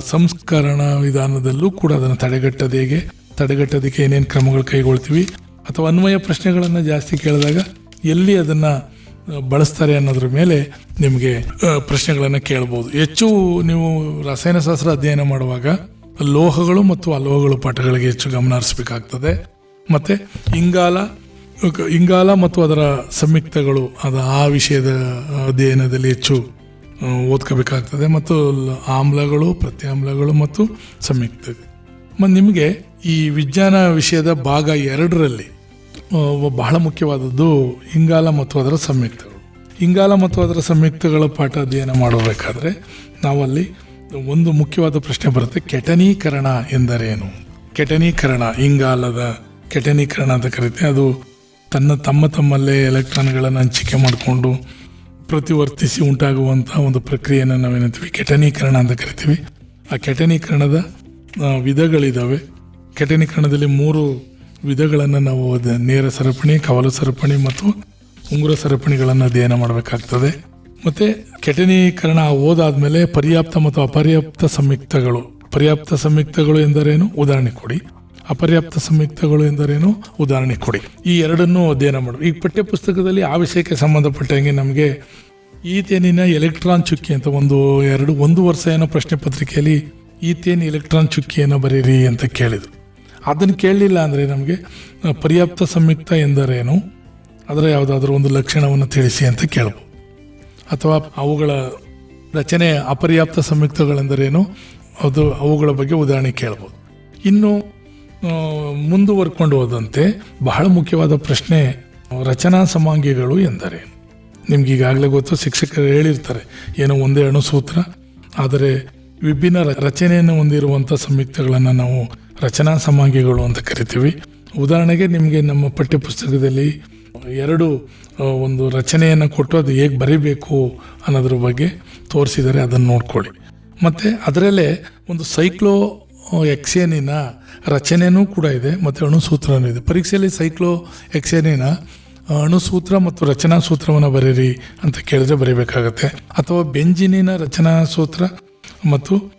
ಸಂಸ್ಕರಣ ವಿಧಾನದಲ್ಲೂ ಕೂಡ ಅದನ್ನು ತಡೆಗಟ್ಟೋದು ಹೇಗೆ? ತಡೆಗಟ್ಟೋದಕ್ಕೆ ಏನೇನು ಕ್ರಮಗಳು ಕೈಗೊಳ್ತೀವಿ? ಅಥವಾ ಅನ್ವಯ ಪ್ರಶ್ನೆಗಳನ್ನು ಜಾಸ್ತಿ ಕೇಳಿದಾಗ ಎಲ್ಲಿ ಅದನ್ನು ಬಳಸ್ತಾರೆ ಅನ್ನೋದ್ರ ಮೇಲೆ ನಿಮಗೆ ಪ್ರಶ್ನೆಗಳನ್ನು ಕೇಳ್ಬೋದು. ಹೆಚ್ಚು ನೀವು ರಸಾಯನಶಾಸ್ತ್ರ ಅಧ್ಯಯನ ಮಾಡುವಾಗ ಲೋಹಗಳು ಮತ್ತು ಅಲೋಹಗಳು ಪಾಠಗಳಿಗೆ ಹೆಚ್ಚು ಗಮನ ಹರಿಸಬೇಕಾಗ್ತದೆ. ಮತ್ತು ಇಂಗಾಲ ಇಂಗಾಲ ಮತ್ತು ಅದರ ಸಂಯುಕ್ತಗಳು ಅದು ಆ ವಿಷಯದ ಅಧ್ಯಯನದಲ್ಲಿ ಹೆಚ್ಚು ಓದ್ಕೋಬೇಕಾಗ್ತದೆ. ಮತ್ತು ಆಮ್ಲಗಳು, ಪ್ರತ್ಯಾಮ್ಲಗಳು ಮತ್ತು ಸಂಯುಕ್ತ ಮತ್ತು ನಿಮಗೆ ಈ ವಿಜ್ಞಾನ ವಿಷಯದ ಭಾಗ ಎರಡರಲ್ಲಿ ಬಹಳ ಮುಖ್ಯವಾದದ್ದು ಇಂಗಾಲ ಮತ್ತು ಅದರ ಸಂಯುಕ್ತಗಳು. ಇಂಗಾಲ ಮತ್ತು ಅದರ ಸಂಯುಕ್ತಗಳ ಪಾಠ ಅಧ್ಯಯನ ಮಾಡಬೇಕಾದ್ರೆ ನಾವಲ್ಲಿ ಒಂದು ಮುಖ್ಯವಾದ ಪ್ರಶ್ನೆ ಬರುತ್ತೆ, ಕೆಟನೀಕರಣ ಎಂದರೇನು? ಕೆಟನೀಕರಣ, ಇಂಗಾಲದ ಕೆಟನೀಕರಣ ಅಂತ ಕರಿತೀವಿ ಅದು ತನ್ನ ತಮ್ಮ ತಮ್ಮಲ್ಲೇ ಎಲೆಕ್ಟ್ರಾನ್ಗಳನ್ನು ಹಂಚಿಕೆ ಮಾಡಿಕೊಂಡು ಪ್ರತಿವರ್ತಿಸಿ ಉಂಟಾಗುವಂಥ ಒಂದು ಪ್ರಕ್ರಿಯೆಯನ್ನು ನಾವೇನಂತೀವಿ ಕೆಟನೀಕರಣ ಅಂತ ಕರಿತೀವಿ. ಆ ಕೆಟನೀಕರಣದ ವಿಧಗಳಿದ್ದಾವೆ ಕೆಟನೀಕರಣದಲ್ಲಿ ಮೂರು ವಿಧಗಳನ್ನು ನಾವು ನೇರ ಸರಪಣಿ, ಕವಲು ಸರಪಣಿ ಮತ್ತು ಉಂಗುರ ಸರಪಣಿಗಳನ್ನು ಅಧ್ಯಯನ ಮಾಡಬೇಕಾಗ್ತದೆ. ಮತ್ತೆ ಕೆಟನೀಕರಣ ಓದಾದ್ಮೇಲೆ ಪರ್ಯಾಪ್ತ ಮತ್ತು ಅಪರ್ಯಾಪ್ತ ಸಂಯುಕ್ತಗಳು. ಪರ್ಯಾಪ್ತ ಸಂಯುಕ್ತಗಳು ಎಂದರೇನು? ಉದಾಹರಣೆ ಕೊಡಿ. ಅಪರ್ಯಾಪ್ತ ಸಂಯುಕ್ತಗಳು ಎಂದರೇನು? ಉದಾಹರಣೆ ಕೊಡಿ. ಈ ಎರಡನ್ನೂ ಅಧ್ಯಯನ ಮಾಡು. ಈ ಪಠ್ಯ ಪುಸ್ತಕದಲ್ಲಿ ಆ ವಿಷಯಕ್ಕೆ ಸಂಬಂಧಪಟ್ಟಂಗೆ ನಮಗೆ ಈತೇನಿನ ಎಲೆಕ್ಟ್ರಾನ್ ಚುಕ್ಕಿ ಅಂತ ಒಂದು ಎರಡು, ಒಂದು ವರ್ಷ ಏನೋ ಪ್ರಶ್ನೆ ಪತ್ರಿಕೆಯಲ್ಲಿ ಈತೇನು ಎಲೆಕ್ಟ್ರಾನ್ ಚುಕ್ಕಿಯನ್ನು ಬರೀರಿ ಅಂತ ಕೇಳಿದರು. ಅದನ್ನು ಕೇಳಲಿಲ್ಲ ಅಂದರೆ ನಮಗೆ ಪರ್ಯಾಪ್ತ ಸಂಯುಕ್ತ ಎಂದರೇನು? ಅದರ ಯಾವುದಾದ್ರೂ ಒಂದು ಲಕ್ಷಣವನ್ನು ತಿಳಿಸಿ ಅಂತ ಕೇಳ್ಬೋದು. ಅಥವಾ ಅವುಗಳ ರಚನೆ ಅಪರ್ಯಾಪ್ತ ಸಂಯುಕ್ತಗಳೆಂದರೇನು? ಅದು ಅವುಗಳ ಬಗ್ಗೆ ಉದಾಹರಣೆ ಕೇಳ್ಬೋದು. ಇನ್ನು ಮುಂದುವರ್ಕೊಂಡು ಹೋದಂತೆ ಬಹಳ ಮುಖ್ಯವಾದ ಪ್ರಶ್ನೆ, ರಚನಾ ಸಮಾಂಗಿಗಳು ಎಂದರೆ ನಿಮ್ಗೆ ಈಗಾಗಲೇ ಗೊತ್ತು, ಶಿಕ್ಷಕರು ಹೇಳಿರ್ತಾರೆ, ಏನೋ ಒಂದೇ ಅಣುಸೂತ್ರ, ಆದರೆ ವಿಭಿನ್ನ ರಚನೆಯನ್ನು ಹೊಂದಿರುವಂಥ ಸಂಯುಕ್ತಗಳನ್ನು ನಾವು ರಚನಾ ಸಮಾಗಿಗಳು ಅಂತ ಕರಿತೀವಿ. ಉದಾಹರಣೆಗೆ ನಿಮಗೆ ನಮ್ಮ ಪಠ್ಯಪುಸ್ತಕದಲ್ಲಿ ಎರಡು ಒಂದು ರಚನೆಯನ್ನು ಕೊಟ್ಟು ಅದು ಹೇಗೆ ಬರೀಬೇಕು ಅನ್ನೋದ್ರ ಬಗ್ಗೆ ತೋರಿಸಿದರೆ ಅದನ್ನು ನೋಡ್ಕೊಳ್ಳಿ. ಮತ್ತು ಅದರಲ್ಲೇ ಒಂದು ಸೈಕ್ಲೋ ಎಕ್ಸೇನಿನ ರಚನೆಯೂ ಕೂಡ ಇದೆ ಮತ್ತು ಅಣುಸೂತ್ರನೂ ಇದೆ. ಪರೀಕ್ಷೆಯಲ್ಲಿ ಸೈಕ್ಲೋ, ಎಕ್ಸೇನಿನ ಅಣುಸೂತ್ರ ಮತ್ತು ರಚನಾ ಸೂತ್ರವನ್ನು ಬರೀರಿ ಅಂತ ಕೇಳಿದ್ರೆ ಬರೀಬೇಕಾಗತ್ತೆ. ಅಥವಾ ಬೆಂಜಿನಿನ ರಚನಾ ಸೂತ್ರ ಮತ್ತು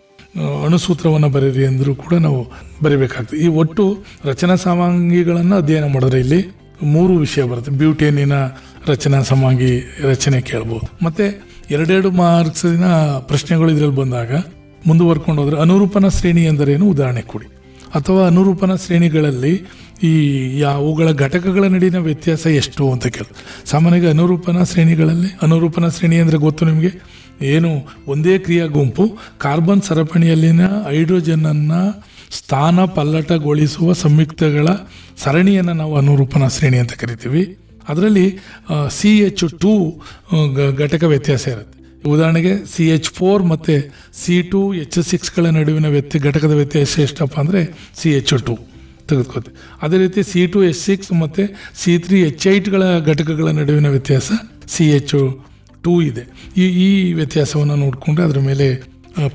ಅಣುಸೂತ್ರವನ್ನು ಬರೀರಿ ಅಂದರೂ ಕೂಡ ನಾವು ಬರೀಬೇಕಾಗ್ತದೆ. ಈ ಒಟ್ಟು ರಚನಾ ಸಾಮಾಂಗಿಗಳನ್ನು ಅಧ್ಯಯನ ಮಾಡಿದ್ರೆ ಇಲ್ಲಿ ಮೂರು ವಿಷಯ ಬರುತ್ತೆ. ಬ್ಯೂಟೇನಿನ ರಚನಾ ಸಮಾಂಗಿ ರಚನೆ ಕೇಳ್ಬೋದು. ಮತ್ತೆ ಎರಡೆರಡು ಮಾರ್ಕ್ಸಿನ ಪ್ರಶ್ನೆಗಳು ಇದರಲ್ಲಿ ಬಂದಾಗ ಮುಂದುವರ್ಕೊಂಡು ಹೋದ್ರೆ ಅನುರೂಪನ ಶ್ರೇಣಿ ಎಂದರೇನು? ಉದಾಹರಣೆ ಕೊಡಿ. ಅಥವಾ ಅನುರೂಪನ ಶ್ರೇಣಿಗಳಲ್ಲಿ ಈ ಅವುಗಳ ಘಟಕಗಳ ನಡುವಿನ ವ್ಯತ್ಯಾಸ ಎಷ್ಟು ಅಂತ ಕೇಳಿ. ಸಾಮಾನ್ಯವಾಗಿ ಅನುರೂಪನ ಶ್ರೇಣಿಗಳಲ್ಲಿ, ಅನುರೂಪನ ಶ್ರೇಣಿ ಅಂದರೆ ಗೊತ್ತು ನಿಮಗೆ? ಏನು, ಒಂದೇ ಕ್ರಿಯಾ ಗುಂಪು, ಕಾರ್ಬನ್ ಸರಪಣಿಯಲ್ಲಿನ ಹೈಡ್ರೋಜನನ್ನು ಸ್ಥಾನ ಪಲ್ಲಟಗೊಳಿಸುವ ಸಂಯುಕ್ತಗಳ ಸರಣಿಯನ್ನು ನಾವು ಅನುರೂಪನ ಶ್ರೇಣಿ ಅಂತ ಕರಿತೀವಿ. ಅದರಲ್ಲಿ ಸಿ ಎಚ್ ಟೂ ಘಟಕ ವ್ಯತ್ಯಾಸ ಇರುತ್ತೆ. ಉದಾಹರಣೆಗೆ, ಸಿ ಎಚ್ ಫೋರ್ ಮತ್ತು ಸಿ ಟು ಎಚ್ ಸಿಕ್ಸ್ಗಳ ನಡುವಿನ ವ್ಯತ್ಯ ಘಟಕದ ವ್ಯತ್ಯಾಸ ಎಷ್ಟಪ್ಪ ಅಂದರೆ ಸಿ ಎಚ್ ಟು. ತೆಗೆದುಕೋತೀವಿ ಅದೇ ರೀತಿ ಸಿ ಟು ಎಚ್ ಸಿಕ್ಸ್ ಮತ್ತು ಸಿ ತ್ರೀ ಎಚ್ ಐಟ್ಗಳ ಘಟಕಗಳ ನಡುವಿನ ವ್ಯತ್ಯಾಸ ಸಿ ಎಚ್ ಟೂ ಇದೆ. ಈ ಈ ವ್ಯತ್ಯಾಸವನ್ನು ನೋಡಿಕೊಂಡು ಅದರ ಮೇಲೆ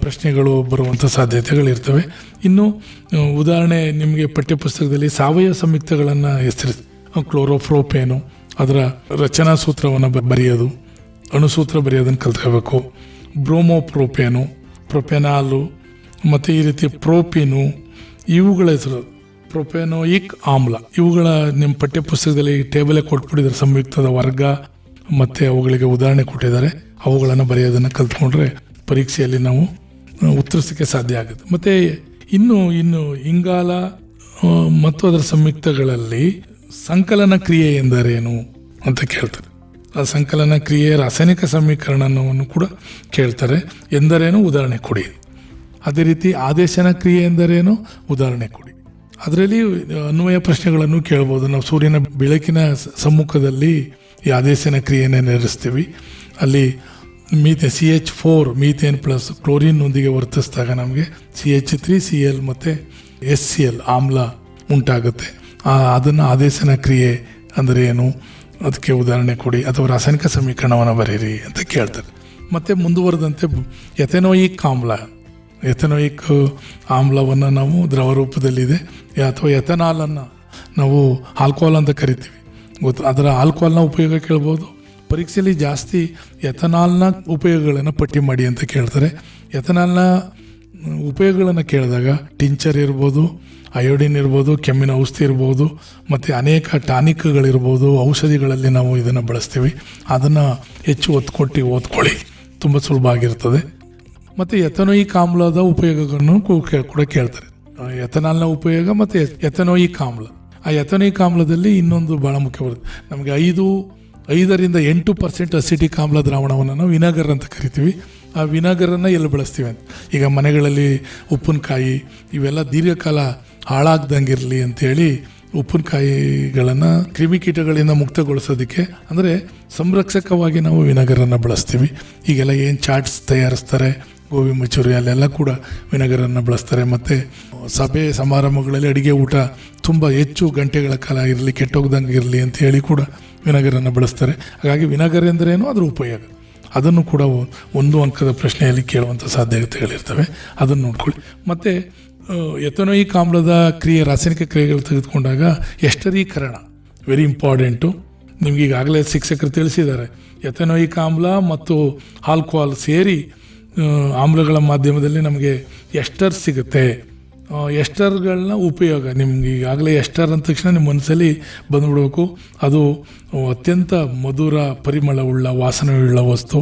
ಪ್ರಶ್ನೆಗಳು ಬರುವಂಥ ಸಾಧ್ಯತೆಗಳಿರ್ತವೆ. ಇನ್ನು ಉದಾಹರಣೆ ನಿಮಗೆ ಪಠ್ಯಪುಸ್ತಕದಲ್ಲಿ ಸಾವಯವ ಸಂಯುಕ್ತಗಳನ್ನು ಹೆಸರಿಸಿ. ಕ್ಲೋರೋಫ್ರೋಪೇನು ಅದರ ರಚನಾ ಸೂತ್ರವನ್ನು ಬರೆಯೋದು ಅಣುಸೂತ್ರ ಬರೆಯೋದನ್ನು ಕಲ್ತ್ಕೋಬೇಕು ಬ್ರೋಮೋಪ್ರೋಪೇನು, ಪ್ರೊಪೆನಾಲು, ಮತ್ತು ಈ ರೀತಿ ಪ್ರೋಪಿನು, ಇವುಗಳ ಹೆಸರು. ಪ್ರೊಪೆನೋಯಿಕ್ ಆಮ್ಲ. ಇವುಗಳ ನಿಮ್ಮ ಪಠ್ಯಪುಸ್ತಕದಲ್ಲಿ ಟೇಬಲೇ ಕೊಟ್ಬಿಟ್ಟಿದ್ದಾರೆ. ಸಂಯುಕ್ತದ ವರ್ಗ ಮತ್ತು ಅವುಗಳಿಗೆ ಉದಾಹರಣೆ ಕೊಟ್ಟಿದ್ದಾರೆ. ಅವುಗಳನ್ನು ಬರೆಯೋದನ್ನು ಕಲ್ತ್ಕೊಂಡ್ರೆ ಪರೀಕ್ಷೆಯಲ್ಲಿ ನಾವು ಉತ್ತರಿಸೋಕ್ಕೆ ಸಾಧ್ಯ ಆಗುತ್ತೆ. ಮತ್ತು ಇನ್ನು ಇನ್ನು ಇಂಗಾಲ ಮತ್ತು ಅದರ ಸಂಯುಕ್ತಗಳಲ್ಲಿ ಸಂಕಲನ ಕ್ರಿಯೆ ಎಂದರೇನು ಅಂತ ಕೇಳ್ತಾರೆ. ಆ ಸಂಕಲನ ಕ್ರಿಯೆ ರಾಸಾಯನಿಕ ಸಮೀಕರಣವನ್ನು ಕೂಡ ಕೇಳ್ತಾರೆ. ಎಂದರೇನು? ಉದಾಹರಣೆ ಕೊಡಿ. ಅದೇ ರೀತಿ ಆದೇಶನ ಕ್ರಿಯೆ ಎಂದರೇನು? ಉದಾಹರಣೆ ಕೊಡಿ. ಅದರಲ್ಲಿ ಅನ್ವಯ ಪ್ರಶ್ನೆಗಳನ್ನು ಕೇಳ್ಬೋದು. ನಾವು ಸೂರ್ಯನ ಬೆಳಕಿನ ಸಮ್ಮುಖದಲ್ಲಿ ಈ ಆದೇಶನ ಕ್ರಿಯೆಯನ್ನು ನಡೆಸ್ತೀವಿ ಅಲ್ಲಿ ಮೀಥೆ, C H four, methane plus ಕ್ಲೋರಿನ್ನೊಂದಿಗೆ ವರ್ತಿಸಿದಾಗ ನಮಗೆ C H three, C L ಮತ್ತು ಎಸ್ ಸಿ ಎಲ್ ಆಮ್ಲ ಉಂಟಾಗುತ್ತೆ. ಅದನ್ನು ಆದೇಶನ ಕ್ರಿಯೆ ಅಂದರೆ ಏನು? ಅದಕ್ಕೆ ಉದಾಹರಣೆ ಕೊಡಿ. ಅಥವಾ ರಾಸಾಯನಿಕ ಸಮೀಕರಣವನ್ನು ಬರೀರಿ ಅಂತ ಕೇಳ್ತಾರೆ. ಮತ್ತು ಮುಂದುವರೆದಂತೆ ಎಥೆನೋಯಿಕ್ ಆಮ್ಲ. ಎಥೆನೋಯಿಕ್ ಆಮ್ಲವನ್ನು ನಾವು ದ್ರವ ರೂಪದಲ್ಲಿದೆ ಅಥವಾ ಎಥನಾಲನ್ನು ನಾವು ಆಲ್ಕೋಹಾಲ್ ಅಂತ ಕರಿತೀವಿ. ಗೊತ್ತು? ಅದರ ಆಲ್ಕೋಹಾಲ್ನ ಉಪಯೋಗ ಕೇಳ್ಬೋದು. ಪರೀಕ್ಷೆಯಲ್ಲಿ ಜಾಸ್ತಿ ಎಥನಾಲ್ನ ಉಪಯೋಗಗಳನ್ನು ಪಟ್ಟಿ ಮಾಡಿ ಅಂತ ಕೇಳ್ತಾರೆ. ಎಥನಾಲ್ನ ಉಪಯೋಗಗಳನ್ನು ಕೇಳಿದಾಗ ಟಿಂಚರ್ ಇರ್ಬೋದು, ಅಯೋಡಿನ್ ಇರ್ಬೋದು, ಕೆಮ್ಮಿನ ಔಷಧಿ ಇರ್ಬೋದು, ಮತ್ತು ಅನೇಕ ಟಾನಿಕ್ಗಳಿರ್ಬೋದು, ಔಷಧಿಗಳಲ್ಲಿ ನಾವು ಇದನ್ನು ಬಳಸ್ತೀವಿ. ಅದನ್ನು ಹೆಚ್ಚು ಒತ್ತು ಕೊಟ್ಟು ಓದ್ಕೊಳ್ಳಿ. ತುಂಬ ಸುಲಭ ಆಗಿರ್ತದೆ. ಮತ್ತು ಎಥನೋಯಿಕ್ ಆಮ್ಲದ ಉಪಯೋಗಗಳನ್ನು ಕೂಡ ಕೇಳ್ತಾರೆ. ಎಥನಾಲ್ನ ಉಪಯೋಗ ಮತ್ತು ಎಥನೋಯಿಕ್ ಆಮ್ಲ ಆ ಎಥನೋಯಿಕ್ ಆಮ್ಲದಲ್ಲಿ ಇನ್ನೊಂದು ಭಾಳ ಮುಖ್ಯವಾದ ನಮಗೆ ಐದು, ಐದರಿಂದ ಎಂಟು ಪರ್ಸೆಂಟ್ ಅಸಿಟಿಕ್ ಆಮ್ಲ ದ್ರಾವಣವನ್ನು ನಾವು ವಿನಾಗರ್ ಅಂತ ಕರಿತೀವಿ. ಆ ವಿನಾಗರನ್ನು ಎಲ್ಲಿ ಬಳಸ್ತೀವಿ ಅಂತ. ಈಗ ಮನೆಗಳಲ್ಲಿ ಉಪ್ಪಿನಕಾಯಿ ಇವೆಲ್ಲ ದೀರ್ಘಕಾಲ ಹಾಳಾಗ್ದಂಗೆ ಇರಲಿ ಅಂಥೇಳಿ ಉಪ್ಪಿನಕಾಯಿಗಳನ್ನು ಕ್ರಿಮಿಕೀಟಗಳಿಂದ ಮುಕ್ತಗೊಳಿಸೋದಕ್ಕೆ ಅಂದರೆ ಸಂರಕ್ಷಕವಾಗಿ ನಾವು ವಿನಾಗರನ್ನು ಬಳಸ್ತೀವಿ. ಈಗೆಲ್ಲ ಏನು ಚಾಟ್ಸ್ ತಯಾರಿಸ್ತಾರೆ ಗೋಬಿ ಮಂಚೂರಿ ಅಲ್ಲೆಲ್ಲ ಕೂಡ ವಿನೆಗರನ್ನು ಬಳಸ್ತಾರೆ. ಮತ್ತು ಸಭೆ ಸಮಾರಂಭಗಳಲ್ಲಿ ಅಡುಗೆ ಊಟ ತುಂಬ ಹೆಚ್ಚು ಗಂಟೆಗಳ ಕಾಲ ಇರಲಿ, ಕೆಟ್ಟೋಗ್ದಂಗೆ ಇರಲಿ ಅಂತ ಹೇಳಿ ಕೂಡ ವಿನೆಗರನ್ನು ಬಳಸ್ತಾರೆ. ಹಾಗಾಗಿ ವಿನೆಗರ್ ಎಂದರೇನು? ಅದರ ಉಪಯೋಗ. ಅದನ್ನು ಕೂಡ ಒಂದು ಅಂಕದ ಪ್ರಶ್ನೆಯಲ್ಲಿ ಕೇಳುವಂಥ ಸಾಧ್ಯತೆಗಳಿರ್ತವೆ ಅದನ್ನು ನೋಡ್ಕೊಳ್ಳಿ. ಮತ್ತು ಎಥನೋಯಿಕ್ ಆಮ್ಲದ ಕ್ರಿಯೆ, ರಾಸಾಯನಿಕ ಕ್ರಿಯೆಗಳು ತೆಗೆದುಕೊಂಡಾಗ ಎಷ್ಟರೀಕರಣ? Very important. ನಿಮ್ಗೆ ಈಗಾಗಲೇ ಶಿಕ್ಷಕರು ತಿಳಿಸಿದ್ದಾರೆ. ಎಥನೋಯಿಕ್ ಆಮ್ಲ ಮತ್ತು ಆಲ್ಕೋಹಾಲ್ ಸೇರಿ ಆಮ್ಲಗಳ ಮಾಧ್ಯಮದಲ್ಲಿ ನಮಗೆ ಎಷ್ಟರ್ ಸಿಗುತ್ತೆ? ಎಷ್ಟರ್ಗಳನ್ನ ಉಪಯೋಗ? ನಿಮ್ಗೆ ಈಗಾಗಲೇ ಎಷ್ಟರ್ ಅಂದ ತಕ್ಷಣ ನಿಮ್ಮ ಮನಸ್ಸಲ್ಲಿ ಬಂದ್ಬಿಡ್ಬೇಕು. ಅದು ಅತ್ಯಂತ ಮಧುರ ಪರಿಮಳವುಳ್ಳ, ವಾಸನೆಯುಳ್ಳ ವಸ್ತು.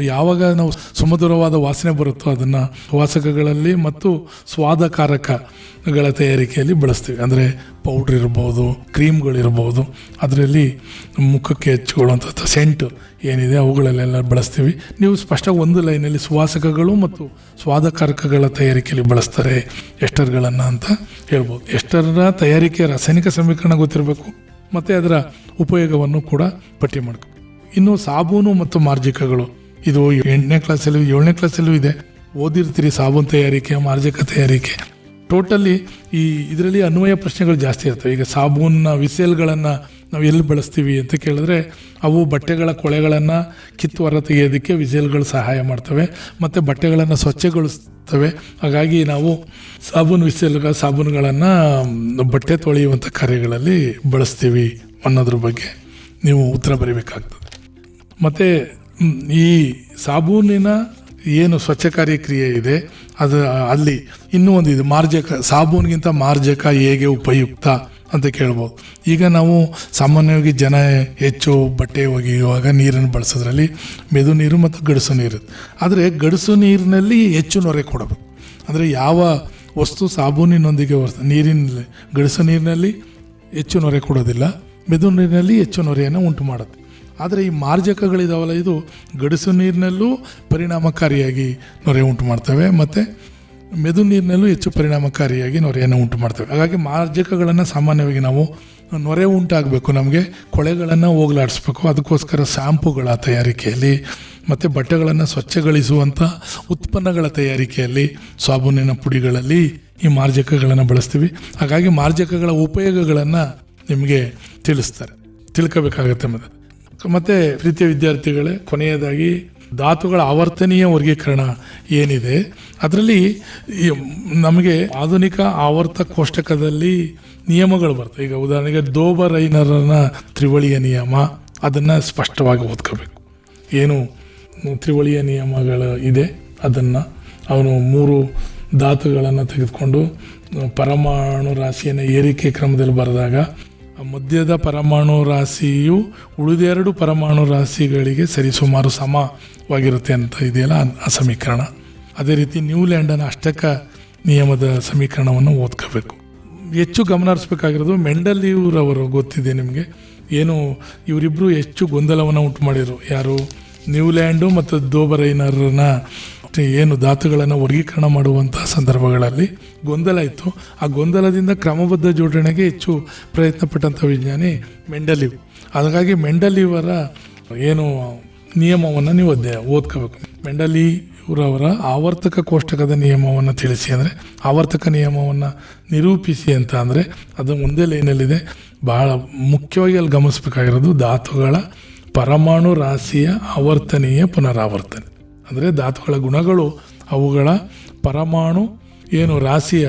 ಯಾವಾಗ ನಾವು ಸುಮಧುರವಾದ ವಾಸನೆ ಬರುತ್ತೋ ಅದನ್ನು ವಾಸಕಗಳಲ್ಲಿ ಮತ್ತು ಸ್ವಾದಕಾರಕಗಳ ತಯಾರಿಕೆಯಲ್ಲಿ ಬಳಸ್ತೀವಿ. ಅಂದರೆ ಪೌಡ್ರ್ ಇರ್ಬೋದು ಕ್ರೀಮ್ಗಳಿರ್ಬೋದು ಅದರಲ್ಲಿ ಮುಖಕ್ಕೆ ಹಚ್ಕೊಳ್ಳುವಂಥ ಸೆಂಟು ಏನಿದೆ ಅವುಗಳಲ್ಲೆಲ್ಲ ಬಳಸ್ತೀವಿ. ನೀವು ಸ್ಪಷ್ಟ ಒಂದು ಲೈನಲ್ಲಿ ಸುವಾಸಕಗಳು ಮತ್ತು ಸ್ವಾದಕಾರಕಗಳ ತಯಾರಿಕೆಯಲ್ಲಿ ಬಳಸ್ತಾರೆ ಎಸ್ಟರ್ಗಳನ್ನು ಅಂತ ಹೇಳ್ಬೋದು. ಎಸ್ಟರ್ನ ತಯಾರಿಕೆ ರಾಸಾಯನಿಕ ಸಮೀಕರಣ ಗೊತ್ತಿರಬೇಕು. ಮತ್ತು ಅದರ ಉಪಯೋಗವನ್ನು ಕೂಡ ಪಟ್ಟಿ ಮಾಡಬೇಕು ಇನ್ನು ಸಾಬೂನು ಮತ್ತು ಮಾರ್ಜಿಕಗಳು. ಇದು ಎಂಟನೇ ಕ್ಲಾಸಲ್ಲೂ ಏಳನೇ ಕ್ಲಾಸಲ್ಲೂ ಇದೆ. ಓದಿರ್ತೀರಿ ಸಾಬೂನ್ ತಯಾರಿಕೆ, ಮಾರ್ಜಕ ತಯಾರಿಕೆ. ಟೋಟಲಿ ಈ ಇದರಲ್ಲಿ ಅನ್ವಯ ಪ್ರಶ್ನೆಗಳು ಜಾಸ್ತಿ ಇರ್ತವೆ. ಈಗ ಸಾಬೂನ್ನ ವಿಸೇಲ್ಗಳನ್ನು ನಾವು ಎಲ್ಲಿ ಬಳಸ್ತೀವಿ ಅಂತ ಕೇಳಿದ್ರೆ ಅವು ಬಟ್ಟೆಗಳ ಕೊಳೆಗಳನ್ನು ಕಿತ್ತು ಹೊರ ತೆಗೆಯೋದಕ್ಕೆ ವಿಸೇಲ್ಗಳು ಸಹಾಯ ಮಾಡ್ತವೆ. ಮತ್ತು ಬಟ್ಟೆಗಳನ್ನು ಸ್ವಚ್ಛಗೊಳಿಸ್ತವೆ. ಹಾಗಾಗಿ ನಾವು ಸಾಬೂನು ವಿಸೇಲ್ಗಳ ಸಾಬೂನುಗಳನ್ನು ಬಟ್ಟೆ ತೊಳೆಯುವಂಥ ಕಾರ್ಯಗಳಲ್ಲಿ ಬಳಸ್ತೀವಿ ಅನ್ನೋದ್ರ ಬಗ್ಗೆ ನೀವು ಉತ್ತರ ಬರೀಬೇಕಾಗ್ತದೆ. ಮತ್ತು ಈ ಸಾಬೂನಿನ ಏನು ಸ್ವಚ್ಛಕಾರಿ ಕ್ರಿಯೆ ಇದೆ, ಅದು ಅಲ್ಲಿ ಇನ್ನೂ ಒಂದು ಇದು, ಮಾರ್ಜಕ, ಸಾಬೂನಿಗಿಂತ ಮಾರ್ಜಕ ಹೇಗೆ ಉಪಯುಕ್ತ ಅಂತ ಕೇಳ್ಬೋದು. ಈಗ ನಾವು ಸಾಮಾನ್ಯವಾಗಿ ಜನ ಹೆಚ್ಚು ಬಟ್ಟೆ ಒಗೆಯುವಾಗ ನೀರನ್ನು ಬಳಸೋದ್ರಲ್ಲಿ ಮೆದು ನೀರು ಮತ್ತು ಗಡಸು ನೀರು. ಆದರೆ ಗಡಸು ನೀರಿನಲ್ಲಿ ಹೆಚ್ಚು ನೊರೆ ಕೊಡಬೇಕು. ಅಂದರೆ ಯಾವ ವಸ್ತು ಸಾಬೂನಿನೊಂದಿಗೆ ವರ್ತ ನೀರಿನ, ಗಡಸು ನೀರಿನಲ್ಲಿ ಹೆಚ್ಚು ನೊರೆ ಕೊಡೋದಿಲ್ಲ, ಮೆದು ನೀರಿನಲ್ಲಿ ಹೆಚ್ಚು ನೊರೆಯನ್ನು ಉಂಟು ಮಾಡುತ್ತೆ ಆದರೆ ಈ ಮಾರ್ಜಕಗಳಿದಾವಲ್ಲ, ಇದು ಗಡಸು ನೀರಿನಲ್ಲೂ ಪರಿಣಾಮಕಾರಿಯಾಗಿ ನೊರೆ ಉಂಟು ಮಾಡ್ತವೆ, ಮತ್ತು ಮೆದು ನೀರಿನಲ್ಲೂ ಹೆಚ್ಚು ಪರಿಣಾಮಕಾರಿಯಾಗಿ ನೊರೆಯನ್ನು ಉಂಟು ಮಾಡ್ತವೆ. ಹಾಗಾಗಿ ಮಾರ್ಜಕಗಳನ್ನು ಸಾಮಾನ್ಯವಾಗಿ ನಾವು ನೊರೆ ಉಂಟಾಗಬೇಕು, ನಮಗೆ ಕೊಳೆಗಳನ್ನು ಹೋಗಲಾಡಿಸ್ಬೇಕು. ಅದಕ್ಕೋಸ್ಕರ ಶಾಂಪುಗಳ ತಯಾರಿಕೆಯಲ್ಲಿ, ಮತ್ತು ಬಟ್ಟೆಗಳನ್ನು ಸ್ವಚ್ಛಗೊಳಿಸುವಂಥ ಉತ್ಪನ್ನಗಳ ತಯಾರಿಕೆಯಲ್ಲಿ, ಸಾಬೂನಿನ ಪುಡಿಗಳಲ್ಲಿ ಈ ಮಾರ್ಜಕಗಳನ್ನು ಬಳಸ್ತೀವಿ. ಹಾಗಾಗಿ ಮಾರ್ಜಕಗಳ ಉಪಯೋಗಗಳನ್ನು ನಿಮಗೆ ತಿಳಿಸ್ತಾರೆ. ತಿಳ್ಕೋಬೇಕಾಗತ್ತೆ ಮತ್ತೆ. ಮತ್ತು ಪ್ರೀತಿಯ ವಿದ್ಯಾರ್ಥಿಗಳೇ, ಕೊನೆಯದಾಗಿ ಧಾತುಗಳ ಆವರ್ತನೀಯ ವರ್ಗೀಕರಣ ಏನಿದೆ, ಅದರಲ್ಲಿ ನಮಗೆ ಆಧುನಿಕ ಆವರ್ತ ಕೋಷ್ಟಕದಲ್ಲಿ ನಿಯಮಗಳು ಬರ್ತವೆ. ಈಗ ಉದಾಹರಣೆಗೆ ದೋಬರೈನರನ ತ್ರಿವಳಿಯ ನಿಯಮ, ಅದನ್ನು ಸ್ಪಷ್ಟವಾಗಿ ಓದ್ಕೋಬೇಕು. ಏನು ತ್ರಿವಳಿಯ ನಿಯಮಗಳು ಇದೆ, ಅದನ್ನು ಅವನು ಮೂರು ಧಾತುಗಳನ್ನು ತೆಗೆದುಕೊಂಡು, ಪರಮಾಣು ರಾಶಿಯನ್ನು ಏರಿಕೆ ಕ್ರಮದಲ್ಲಿ ಬರೆದಾಗ ಮಧ್ಯದ ಪರಮಾಣು ರಾಶಿಯು ಉಳಿದೆರಡು ಪರಮಾಣು ರಾಶಿಗಳಿಗೆ ಸರಿಸುಮಾರು ಸಮವಾಗಿರುತ್ತೆ ಅಂತ ಇದೆಯಲ್ಲ ಆ- ಸಮೀಕರಣ. ಅದೇ ರೀತಿ ನ್ಯೂಲ್ಯಾಂಡನ ಅಷ್ಟಕ ನಿಯಮದ ಸಮೀಕರಣವನ್ನು ಓದ್ಕೋಬೇಕು. ಹೆಚ್ಚು ಗಮನ ಹರಿಸ್ಬೇಕಾಗಿರೋದು ಮೆಂಡಲ್ ಗೊತ್ತಿದೆ ನಿಮಗೆ. ಏನು ಇವರಿಬ್ಬರು ಹೆಚ್ಚು ಗೊಂದಲವನ್ನು ಉಂಟು ಮಾಡಿದರು. ಯಾರು? ನ್ಯೂಲ್ಯಾಂಡು ಮತ್ತು ದೋಬರೈನರ್ನ ಏನು ಧಾತುಗಳನ್ನು ವರ್ಗೀಕರಣ ಮಾಡುವಂಥ ಸಂದರ್ಭಗಳಲ್ಲಿ ಗೊಂದಲ ಇತ್ತು. ಆ ಗೊಂದಲದಿಂದ ಕ್ರಮಬದ್ಧ ಜೋಡಣೆಗೆ ಹೆಚ್ಚು ಪ್ರಯತ್ನ ಪಟ್ಟಂಥ ವಿಜ್ಞಾನಿ ಮೆಂಡಲಿವ್ ಹಾಗಾಗಿ ಮೆಂಡಲಿವರ ಏನು ನಿಯಮವನ್ನು ನೀವು ಅಧ್ಯಯ, ಓದ್ಕೋಬೇಕು. ಮೆಂಡಲಿ ಇವರವರ ಆವರ್ತಕ ಕೋಷ್ಟಕದ ನಿಯಮವನ್ನು ತಿಳಿಸಿ ಅಂದರೆ, ಆವರ್ತಕ ನಿಯಮವನ್ನು ನಿರೂಪಿಸಿ ಅಂತ ಅಂದರೆ, ಅದು ಒಂದೇ ಲೈನಲ್ಲಿದೆ. ಬಹಳ ಮುಖ್ಯವಾಗಿ ಅಲ್ಲಿ ಗಮನಿಸಬೇಕಾಗಿರೋದು ಧಾತುಗಳ ಪರಮಾಣು ರಾಶಿಯ ಆವರ್ತನೀಯ ಪುನರಾವರ್ತನೆ. ಅಂದರೆ ಧಾತುಗಳ ಗುಣಗಳು, ಅವುಗಳ ಪರಮಾಣು ಏನು ರಾಶಿಯ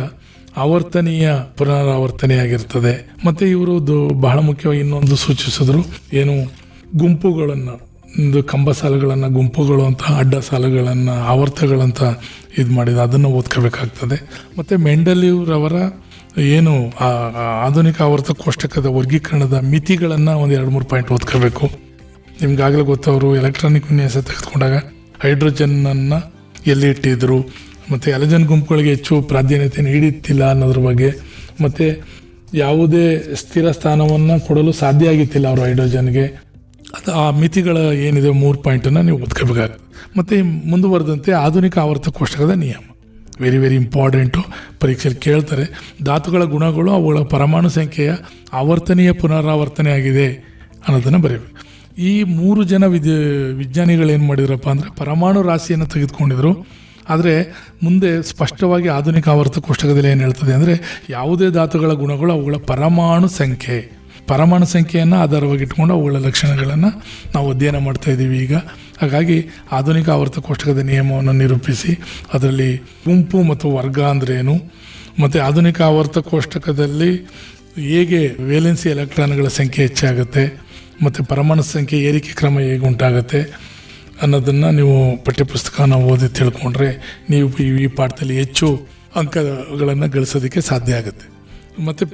ಆವರ್ತನೀಯ ಪುನರಾವರ್ತನೆಯಾಗಿರ್ತದೆ. ಮತ್ತು ಇವರು ಬಹಳ ಮುಖ್ಯವಾಗಿ ಇನ್ನೊಂದು ಸೂಚಿಸಿದ್ರು ಏನು ಗುಂಪುಗಳನ್ನು, ಒಂದು ಕಂಬ ಸಾಲುಗಳನ್ನು ಗುಂಪುಗಳು ಅಂತ, ಅಡ್ಡ ಸಾಲುಗಳನ್ನು, ಆವರ್ತಗಳಂತ ಇದು ಮಾಡಿದ ಅದನ್ನು ಓದ್ಕೋಬೇಕಾಗ್ತದೆ. ಮತ್ತು ಮೆಂಡಲಿವ್ರವರ ಏನು ಆಧುನಿಕ ಆವರ್ತ ಕೋಷ್ಟಕದ ವರ್ಗೀಕರಣದ ಮಿತಿಗಳನ್ನು ಒಂದು ಎರಡು ಮೂರು ಪಾಯಿಂಟ್ ಓದ್ಕೋಬೇಕು. ನಿಮ್ಗಾಗಲೇ ಗೊತ್ತವರು ಎಲೆಕ್ಟ್ರಾನಿಕ್ ವಿನ್ಯಾಸ ತೆಗೆದುಕೊಂಡಾಗ ಹೈಡ್ರೋಜನ್ನನ್ನು ಎಲ್ಲಿ ಇಟ್ಟಿದ್ರು, ಮತ್ತು ಅಲೆಜನ್ ಗುಂಪುಗಳಿಗೆ ಹೆಚ್ಚು ಪ್ರಾಧಾನ್ಯತೆ ನೀಡುತ್ತಿಲ್ಲ ಅನ್ನೋದ್ರ ಬಗ್ಗೆ, ಮತ್ತು ಯಾವುದೇ ಸ್ಥಿರ ಸ್ಥಾನವನ್ನು ಕೊಡಲು ಸಾಧ್ಯ ಆಗಿತ್ತಿಲ್ಲ ಅವರು ಹೈಡ್ರೋಜನ್ಗೆ. ಅದು ಆ ಮಿತಿಗಳ ಏನಿದೆ, ಮೂರು ಪಾಯಿಂಟನ್ನು ನೀವು ಓದ್ಕೋಬೇಕಾಗ್ತದೆ ಮತ್ತು ಮುಂದುವರೆದಂತೆ ಆಧುನಿಕ ಆವರ್ತ ಕೋಷ್ಟಕದ ನಿಯಮ. ವೆರಿ ವೆರಿ ಇಂಪಾರ್ಟೆಂಟು ಪರೀಕ್ಷೆಯಲ್ಲಿ ಕೇಳ್ತಾರೆ, ಧಾತುಗಳ ಗುಣಗಳು ಅವುಗಳ ಪರಮಾಣು ಸಂಖ್ಯೆಯ ಆವರ್ತನೀಯ ಪುನರಾವರ್ತನೆ ಆಗಿದೆ ಅನ್ನೋದನ್ನು ಬರೀಬೇಕು. ಈ ಮೂರು ಜನ ವಿದ್ಯ ಏನು ಮಾಡಿದ್ರಪ್ಪ ಅಂದರೆ ಪರಮಾಣು ರಾಶಿಯನ್ನು ತೆಗೆದುಕೊಂಡಿದ್ರು. ಆದರೆ ಮುಂದೆ ಸ್ಪಷ್ಟವಾಗಿ ಆಧುನಿಕ ಆವರ್ತ ಕೋಷ್ಟಕದಲ್ಲಿ ಏನು ಹೇಳ್ತದೆ ಅಂದರೆ ಯಾವುದೇ ಧಾತುಗಳ ಗುಣಗಳು ಅವುಗಳ ಪರಮಾಣು ಸಂಖ್ಯೆ. ಪರಮಾಣು ಸಂಖ್ಯೆಯನ್ನು ಆಧಾರವಾಗಿ ಇಟ್ಕೊಂಡು ಅವುಗಳ ಲಕ್ಷಣಗಳನ್ನು ನಾವು ಅಧ್ಯಯನ ಮಾಡ್ತಾ ಇದ್ದೀವಿ ಈಗ. ಹಾಗಾಗಿ ಆಧುನಿಕ ಆವರ್ತ ಕೋಷ್ಟಕದ ನಿಯಮವನ್ನು ನಿರೂಪಿಸಿ, ಅದರಲ್ಲಿ ಗುಂಪು ಮತ್ತು ವರ್ಗ ಅಂದ್ರೇನು ಮತ್ತು ಆಧುನಿಕ ಆವರ್ತ ಕೋಷ್ಟಕದಲ್ಲಿ ಹೇಗೆ ವೇಲೆನ್ಸಿ ಎಲೆಕ್ಟ್ರಾನ್ಗಳ ಸಂಖ್ಯೆ ಹೆಚ್ಚಾಗುತ್ತೆ ಮತ್ತು ಪರಮಾಣು ಸಂಖ್ಯೆ ಏರಿಕೆ ಕ್ರಮ ಹೇಗೆ ಉಂಟಾಗುತ್ತೆ ಅನ್ನೋದನ್ನು ನೀವು ಪಠ್ಯಪುಸ್ತಕನ ಓದಿ ತಿಳ್ಕೊಂಡ್ರೆ ನೀವು ಈ- ಪಾಠದಲ್ಲಿ ಹೆಚ್ಚು ಅಂಕಗಳನ್ನು ಗಳಿಸೋದಕ್ಕೆ ಸಾಧ್ಯ ಆಗುತ್ತೆ. ಮತ್ತು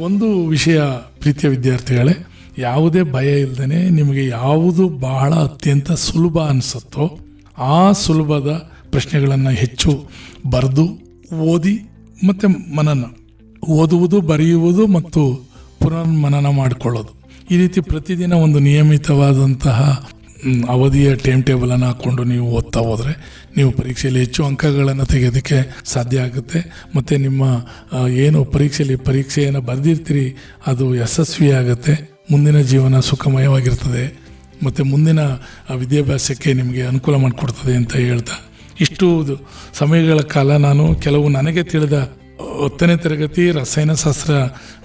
ಒಂದು ವಿಷಯ ಪ್ರೀತಿಯ ವಿದ್ಯಾರ್ಥಿಗಳೇ, ಯಾವುದೇ ಭಯ ಇಲ್ಲದೇ ನಿಮಗೆ ಯಾವುದು ಬಹಳ ಅತ್ಯಂತ ಸುಲಭ ಅನಿಸುತ್ತೋ ಆ ಸುಲಭದ ಪ್ರಶ್ನೆಗಳನ್ನು ಹೆಚ್ಚು ಬರೆದು ಓದಿ ಮತ್ತು ಮನನ ಓದುವುದು, ಬರೆಯುವುದು ಮತ್ತು ಪುನರ್ಮನನ ಮಾಡಿಕೊಳ್ಳೋದು. ಈ ರೀತಿ ಪ್ರತಿದಿನ ಒಂದು ನಿಯಮಿತವಾದಂತಹ ಅವಧಿಯ ಟೈಮ್ ಟೇಬಲನ್ನು ಹಾಕ್ಕೊಂಡು ನೀವು ಓದ್ತಾ ಹೋದರೆ ನೀವು ಪರೀಕ್ಷೆಯಲ್ಲಿ ಹೆಚ್ಚು ಅಂಕಗಳನ್ನು ತೆಗೆಯೋದಕ್ಕೆ ಸಾಧ್ಯ ಆಗುತ್ತೆ. ಮತ್ತು ನಿಮ್ಮ ಏನು ಪರೀಕ್ಷೆಯಲ್ಲಿ ಪರೀಕ್ಷೆಯನ್ನು ಬರೆದಿರ್ತೀರಿ, ಅದು ಯಶಸ್ವಿಯಾಗುತ್ತೆ ಮುಂದಿನ ಜೀವನ ಸುಖಮಯವಾಗಿರ್ತದೆ. ಮತ್ತು ಮುಂದಿನ ವಿದ್ಯಾಭ್ಯಾಸಕ್ಕೆ ನಿಮಗೆ ಅನುಕೂಲ ಮಾಡಿಕೊಡ್ತದೆ ಅಂತ ಹೇಳ್ತಾ. ಇಷ್ಟು ಸಮಯಗಳ ಕಾಲ ನಾನು ಕೆಲವು ನನಗೆ ತಿಳಿದ ಹತ್ತನೇ ತರಗತಿ ರಸಾಯನಶಾಸ್ತ್ರ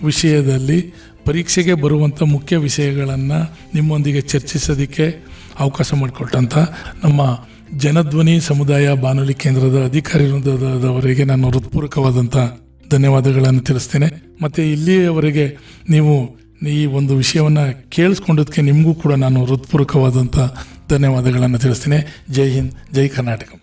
ವಿಷಯದಲ್ಲಿ ಪರೀಕ್ಷೆಗೆ ಬರುವಂಥ ಮುಖ್ಯ ವಿಷಯಗಳನ್ನು ನಿಮ್ಮೊಂದಿಗೆ ಚರ್ಚಿಸೋದಕ್ಕೆ ಅವಕಾಶ ಮಾಡಿಕೊಟ್ಟಂಥ ನಮ್ಮ ಜನಧ್ವನಿ ಸಮುದಾಯ ಬಾನುಲಿ ಕೇಂದ್ರದ ಅಧಿಕಾರಿ ವೃಂದದವರಿಗೆ ನಾನು ಹೃತ್ಪೂರ್ವಕವಾದಂಥ ಧನ್ಯವಾದಗಳನ್ನು ತಿಳಿಸ್ತೇನೆ. ಮತ್ತು ಇಲ್ಲಿಯವರೆಗೆ ನೀವು ಈ ಒಂದು ವಿಷಯವನ್ನು ಕೇಳಿಸ್ಕೊಂಡದಕ್ಕೆ ನಿಮಗೂ ಕೂಡ ನಾನು ಹೃತ್ಪೂರ್ವಕವಾದಂಥ ಧನ್ಯವಾದಗಳನ್ನು ತಿಳಿಸ್ತೇನೆ. ಜೈ ಹಿಂದ್, ಜೈ ಕರ್ನಾಟಕ.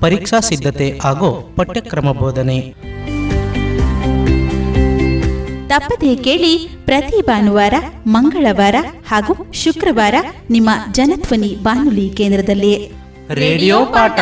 ಪರೀಕ್ಷಾ ಸಿದ್ಧತೆ ಹಾಗೂ ಪಠ್ಯಕ್ರಮ ಬೋಧನೆ. ತಪ್ಪದೇ ಕೇಳಿ ಪ್ರತಿ ಭಾನುವಾರ ಮಂಗಳವಾರ ಹಾಗೂ ಶುಕ್ರವಾರ ನಿಮ್ಮ ಜನಧ್ವನಿ ಬಾನುಲಿ ಕೇಂದ್ರದಲ್ಲಿ ರೇಡಿಯೋ ಪಾಠ.